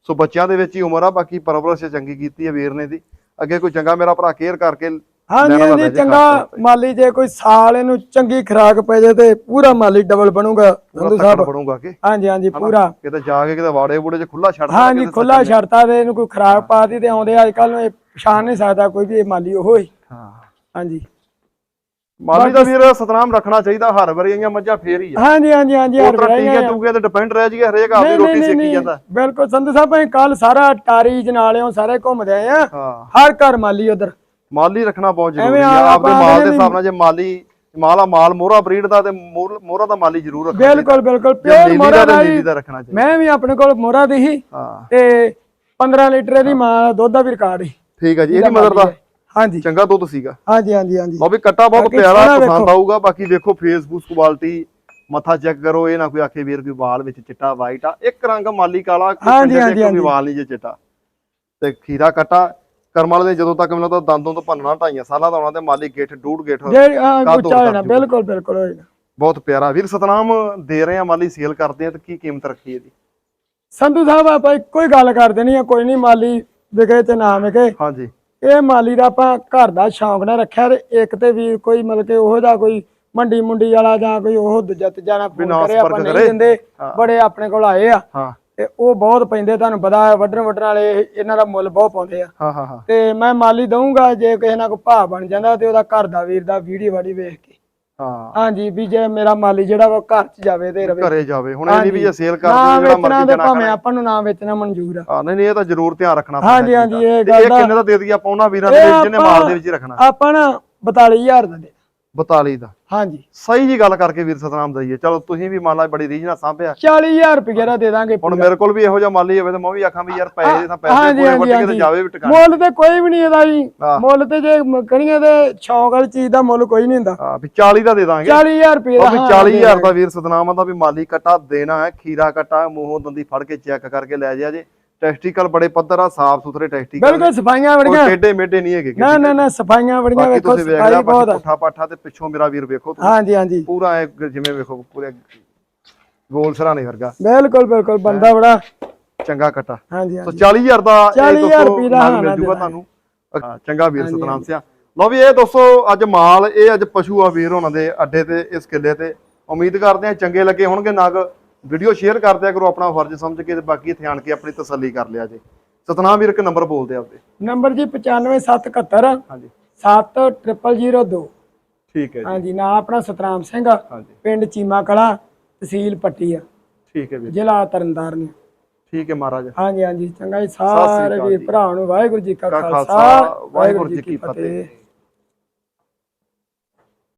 ਸੋ ਬੱਚਿਆਂ ਦੇ ਵਿੱਚ ਹੀ ਉਮਰ ਆ ਬਾਕੀ ਪਰਵਰਿਸ਼ ਚੰਗੀ ਕੀਤੀ ਹੈ ਵੀਰ ਨੇ ਦੀ। ਅੱਗੇ ਕੋਈ ਚੰਗਾ ਮੇਰਾ ਭਰਾ ਕੇਅਰ ਕਰਕੇ ਹਾਂਜੀ ਹਾਂਜੀ ਜੇ ਚੰਗਾ। ਮਾਲੀ ਜੇ ਕੋਈ ਸਾਲ ਇਹਨੂੰ ਚੰਗੀ ਖਰਾਕ ਪੈ ਜੇ ਤੇ ਪੂਰਾ ਮਾਲੀ ਡਬਲ ਬਣੂਗਾ ਸੰਧੂ ਸਾਹਿਬ। ਬਣੂਗਾ ਕਿ? ਹਾਂਜੀ ਹਾਂਜੀ ਪੂਰਾ। ਕਿਤੇ ਜਾ ਕੇ ਕਿਤੇ ਵਾੜੇ ਬੂੜੇ 'ਚ ਖੁੱਲਾ ਛੱਡ ਦੇਣਾ, ਹਾਂਜੀ ਖੁੱਲਾ ਛੱਡਤਾ ਤੇ ਇਹਨੂੰ ਕੋਈ ਖਰਾਕ ਪਾਤੀ ਤੇ ਆਉਂਦੇ ਅੱਜ ਕੱਲ ਨੂੰ ਇਹ ਪਛਾਣ ਨਹੀਂ ਸਕਦਾ ਕੋਈ ਵੀ ਇਹ ਮਾਲੀ ਉਹ ਹੀ। ਹਾਂ। ਹਾਂਜੀ। ਮਾਲੀ ਦਾ ਵੀਰ ਸਤਨਾਮ ਰੱਖਣਾ ਚਾਹੀਦਾ ਹਰ ਵਾਰੀ ਆਈਆਂ ਮੱਝਾਂ ਫੇਰ ਹੀ ਆ। ਹਾਂਜੀ ਹਾਂਜੀ ਹਾਂਜੀ ਹਰ ਵਾਰੀ ਟੀਕੇ ਟੂਕੇ ਤੇ ਡਿਪੈਂਡ ਰਹਿ ਜੀਏ ਹਰੇਕ ਆਪਦੀ ਰੋਟੀ ਨਹੀਂ, ਜਾਂਦਾ। ਬਿਲਕੁਲ ਸੰਧੂ ਸਾਹਿਬ ਅਸੀਂ ਕੱਲ ਸਾਰਾ ਟਾਰੀ ਜਨਾਲਿਓਂ ਸਾਰੇ ਘੁੰਮਦੇ ਆਏ ਆ। ਹਰ ਘਰ ਮਾਲੀ ਉਧਰ। ਮਾਲੀ ਰੱਖਣਾ ਬਹੁਤ ਜ਼ਰੂਰੀ ਐਵੇਂ ਆ ਆ- ਆਪਦੇ ਆਪਾਂ ਮਾਲ ਦੇ ਹਿਸਾਬ ਨਾਲ ਜੇ ਮਾਲੀ ਮਾਲਾ ਮਾਲ ਮੋਹਰਾ ਬਰੀਡ ਦਾ ਤੇ ਮੋਹਰ- ਮੋਹਰਾ ਦਾ ਮਾਲੀ ਜ਼ਰੂਰ ਰੱਖਣਾ ਬਿਲਕੁਲ ਬਿਲਕੁਲ ਪਿਓਰ ਮੋਰਾ ਦਾ ਹੀ ਨੀਲੀ ਰੱਖਣਾ ਚਾਹੀਦਾ। ਮੈਂ ਵੀ ਆਪਣੇ ਕੋਲ ਮੋਰਾ ਦੀ ਹੀ ਹਾਂ। ਤੇ 15 ਲੀਟਰ ਦੀ ਮਾਂ ਦੁੱਧ ਦਾ ਵੀ ਰਿਕਾਰਡ ਸੀ ਠੀਕ ਹੈ ਜੀ ਇਹਦੀ ਮਦਰ ਦਾ? ਹਾਂਜੀ। ਚੰਗਾ ਦੁੱਧ ਸੀਗਾ। ਹਾਂਜੀ ਹਾਂਜੀ ਹਾਂਜੀ। ਵੀ ਕੱਟਾ ਬਹੁਤ ਪਿਆਰਾ ਪਸੰਦ। ਆਊਗਾ। ਬਾਕੀ ਵੇਖੋ ਫੇਸਬੁੱਕ ਕੁਆਲਿਟੀ ਮੱਥਾ ਚੈੱਕ ਕਰੋ ਇਹ ਨਾ ਕੋਈ ਆਖੇ ਵੀਰ ਕੋਈ ਵਾਲ ਵਿੱਚ ਚਿੱਟਾ ਵਾਈਟ ਆ। ਇੱਕ ਰੰਗ ਮਾਲੀ ਕਾਲਾ ਕੋਈ। ਵਾਲ ਨਹੀਂ ਜੇ ਚਿੱਟਾ। ਤੇ ਖੀਰਾ ਕੱਟਾ ਕਰਮ ਵਾਲੇ ਦੇ ਜਦੋਂ ਤੱਕ ਮੈਨੂੰ ਤਾਂ ਦੰਦੋਂ ਤੋਂ ਭੰਨਣਾ ਢਾਈਆਂ ਸਾਲਾਂ ਦਾ ਹੋਣਾ ਤੇ ਮਾਲੀ ਗਿੱਠ ਡੂੜ ਗਿੱਠ ਜੇ। ਬਿਲਕੁਲ ਬਿਲਕੁਲ ਹੋਏਗਾ ਬਹੁਤ ਪਿਆਰਾ ਵੀਰ ਸਤਨਾਮ ਦੇ ਰਹੇ ਆ ਮਾਲੀ ਸੇਲ ਕਰਦੇ ਆ ਤੇ ਕੀ ਕੀਮਤ ਰੱਖੀ ਇਹਦੀ ਸੰਧੂ ਸਾਹਿਬ ਆਪਾਂ ਇੱਕੋ ਹੀ ਗੱਲ ਕਰ ਦੇਣੀ ਆ ਕੋਈ ਨਹੀਂ ਮਾਲੀ ਵਿਕੇ ਤੇ ਨਾ ਵਿਕੇ ਹਾਂਜੀ ਇਹ ਮਾਲੀ ਦਾ ਆਪਾਂ ਘਰ ਦਾ ਸ਼ੌਂਕ ਨਾਲ ਰੱਖਿਆ ਤੇ ਇੱਕ ਤੇ ਵੀਰ ਕੋਈ ਮਤਲਬ ਕਿ ਉਹੋ ਜਿਹਾ ਕੋਈ ਮੰਡੀ ਮੁੰਡੀ ਵਾਲਾ ਜਾਂ ਕੋਈ ਉਹ ਦੂਜਾ ਤੀਜਾ ਨਾ ਫੋਨ ਨਾ ਕਰੇ ਆਪਾਂ ਸੰਪਰਕ ਨਹੀਂ ਕਰੇ। ਦਿੰਦੇ ਹਾਂ। ਬੜੇ ਆਪਣੇ ਕੋਲ ਆਏ ਆ ਹਾਂ ਤੇ ਉਹ ਬਹੁਤ ਪੈਂਦੇ ਤੁਹਾਨੂੰ ਪਤਾ ਹੈ ਵੱਢਣ ਵੱਢਣ ਵਾਲੇ ਇਹ- ਇਹਨਾਂ ਦਾ ਮੁੱਲ ਬਹੁਤ ਪਾਉਂਦੇ ਆ। ਹਾਂ ਹਾਂ ਹਾਂ। ਤੇ ਮੈਂ ਮਾਲੀ ਦਊਂਗਾ ਜੇ ਕਿਸੇ ਨਾਲ ਕੋਈ ਭਾਅ ਬਣ ਜਾਂਦਾ ਤੇ ਉਹਦਾ ਘਰ ਦਾ ਵੀਰ ਦਾ ਵੀਡੀਓ ਵਾੜੀ ਵੇਖ ਕੇ। ਹਾਂ। ਹਾਂਜੀ ਵੀ ਜੇ ਮੇਰਾ ਮਾਲੀ ਜਿਹੜਾ ਵਾ ਉਹ ਘਰ 'ਚ ਜਾਵੇ ਤੇ ਰਵੇ। ਘਰੇ ਜਾਵੇ। ਹੁਣ ਇਹ ਨਹੀਂ ਵੀ ਇਹ ਸੇਲ ਕਰਦੇ ਜਿਹੜਾ ਮਰਜ਼ੀ ਜਣਾ ਭਾਵੇਂ ਆਪਾਂ ਨੂੰ ਨਾ ਵੇਚਣਾ ਮਨਜ਼ੂਰ ਆ। ਹਾਂ ਨਹੀਂ ਨਹੀਂ ਇਹ ਤਾਂ ਜ਼ਰੂਰ ਧਿਆਨ ਰੱਖਣਾ ਹਾਂਜੀ, ਪੈਣਾ ਹਾਂਜੀ, ਦਾ। ਇਹ ਕਿੰਨੇ ਦਾ ਦੇ ਦਈਏ ਆਪਾਂ ਉਹਨਾਂ ਵੀਰਾਂ ਦੇ ਜਿਹਨੇ ਮਾਲ ਦੇ ਵਿੱਚ ਰੱਖਣਾ। ਆਪਾਂ ਨਾ 42000 ਦਾ ਦੇ। 42 ਦਾ। ਹਾਂਜੀ। ਸਹੀ ਜੀ ਗੱਲ ਕਰਕੇ ਵੀਰ ਸਤਨਾਮ ਦਈਏ। ਚਲੋ ਤੁਸੀਂ ਵੀ ਮੰਨ ਲਾ ਬੜੀ ਰੀਝ ਨਾਲ ਸਾਂਭਿਆ 40000 ਰੁਪਏ ਦਾ ਦੇ ਦਾਂਗੇ ਹੁਣ ਮੇਰੇ ਕੋਲ ਵੀ ਇਹੋ ਜਿਹਾ ਮਾਲੀ ਹੋਵੇ ਤਾਂ ਮੈਂ ਵੀ ਆਖਾਂ ਵੀ ਯਾਰ ਪੈਸੇ ਦੇ ਤਾਂ ਪੈਸੇ ਹਾਂਜੀ, ਵੱਟ ਕੇ ਤੇ। ਜਾਵੇ ਵੀ ਟਿਕਾਣੇ। ਮੁੱਲ ਤੇ ਕੋਈ ਵੀ ਨਹੀਂ ਇਹਦਾ ਜੀ। ਮੁੱਲ ਤੇ ਜੇ ਕਣੀਆਂ ਦੇ ਸ਼ੌਂਕ ਵਾਲੀ ਚੀਜ਼ ਦਾ ਮੁੱਲ ਕੋਈ ਨਹੀਂ ਹੁੰਦਾ। ਹਾਂ ਵੀ 40 ਦਾ ਦੇ ਦਾਂਗੇ। 40000 ਰੁਪਏ ਦਾ ਵੀ ਹਾਂ, 40000 ਦਾ ਵੀਰ ਸਤਨਾਮ ਦਾ ਵੀ ਮਾਲੀ ਕਟਾ ਦੇਣਾ ਹੈ ਖੀਰਾ ਕਟਾ ਮੂੰਹੋਂ ਦੰਦੀ ਫੜ ਕੇ ਚੈੱਕ ਕਰਕੇ ਲੈ ਜਾ ਜੇ। ਟੈਸਟੀਕਲ ਬੜੇ ਪੱਧਰ ਆ ਸਾਫ਼ ਸੁਥਰੇ ਟੈਸਟੀਕਲ ਬਿਲਕੁਲ ਸਫਾਈਆਂ ਬੜੀਆਂ ਟੇਡੇ ਮੇਡੇ ਨਹੀਂ ਹੈਗੇ ਨਾ ਨਾ ਨਾ ਸਫਾਈਆਂ ਬੜੀਆਂ ਵੇਖੋ ਸਫ਼ਾਈ ਬਹੁਤ ਪੁੱਠਾ ਪਾਠਾ ਤੇ ਪਿੱਛੋਂ ਮੇਰਾ ਵੀਰ ਵੇਖੋ ਤੁਸੀਂ। ਹਾਂਜੀ ਹਾਂਜੀ। ਪੂਰਾ ਜਿਵੇਂ ਵੇਖੋ ਪੂਰੇ ਗੋਲ ਸਰਾਣੇ ਵਰਗਾ। ਬਿਲਕੁਲ ਬਿਲਕੁਲ ਬੰਦਾ ਬੜਾ ਚੰਗਾ ਕਟਾ। ਹਾਂਜੀ ਸੋ ਹਾਂਜੀ। 40000 ਦਾ ਇਹ 40,000 ਦੋਸਤੋ ਮਿਲ ਜੂਗਾ। ਤੁਹਾਨੂੰ। ਹਾਂ, ਚੰਗਾ ਵੀਰ ਸਤਨਾਮ ਸਿਆ। ਲਓ ਵੀ ਇਹ ਦੋਸਤੋ ਅੱਜ ਮਾਲ ਇਹ ਅੱਜ ਪਸ਼ੂ ਆ ਵੀਰ ਉਹਨਾਂ ਦੇ ਅੱਡੇ ਤੇ ਇਸ ਕਿੱਲੇ ਤੇ। ਉਮੀਦ ਕਰਦੇ ਆ ਚੰਗੇ ਲੱਗੇ ਹੋਣਗੇ ਨਗ ਵੀਡੀਓ ਸ਼ੇਅਰ ਕਰ ਦਿਆ ਕਰੋ ਆਪਣਾ ਫਰਜ਼ ਸਮਝ ਕੇ ਤੇ ਬਾਕੀ ਇੱਥੇ ਆਣ ਕੇ ਆਪਣੀ ਤਸੱਲੀ ਕਰ ਲਿਆ ਜੇ। ਸਤਨਾਮ ਵੀਰ ਇੱਕ ਨੰਬਰ ਬੋਲਦੇ ਆਪਦੇ। ਨੰਬਰ ਜੀ 95771 ਹਾਂਜੀ। 7002 ਠੀਕ ਹੈ ਜੀ। ਹਾਂਜੀ ਨਾਂ ਆਪਣਾ ਸਤਰਾਮ ਸਿੰਘ ਹਾਂਜੀ। ਪਿੰਡ ਚੀਮਾ ਕਲਾ ਤਹਿਸੀਲ ਪੱਟੀ ਆ। ਠੀਕ ਹੈ ਵੀਰ। ਜ਼ਿਲ੍ਹਾ ਤਰਨਤਾਰਨ ਠੀਕ ਹੈ ਮਹਾਰਾਜ। ਹਾਂਜੀ ਹਾਂਜੀ ਚੰਗਾ ਜੀ। ਸ੍ਰੀ ਵੀਰ ਜੀ। ਭਰਾਵਾਂ ਨੂੰ ਵਾਹਿਗੁਰੂ ਜੀ ਕਾ ਖਾਲਸਾ, ਵਾਹਿਗੁਰੂ ਜੀ ਕੀ ਫਤਿਹ।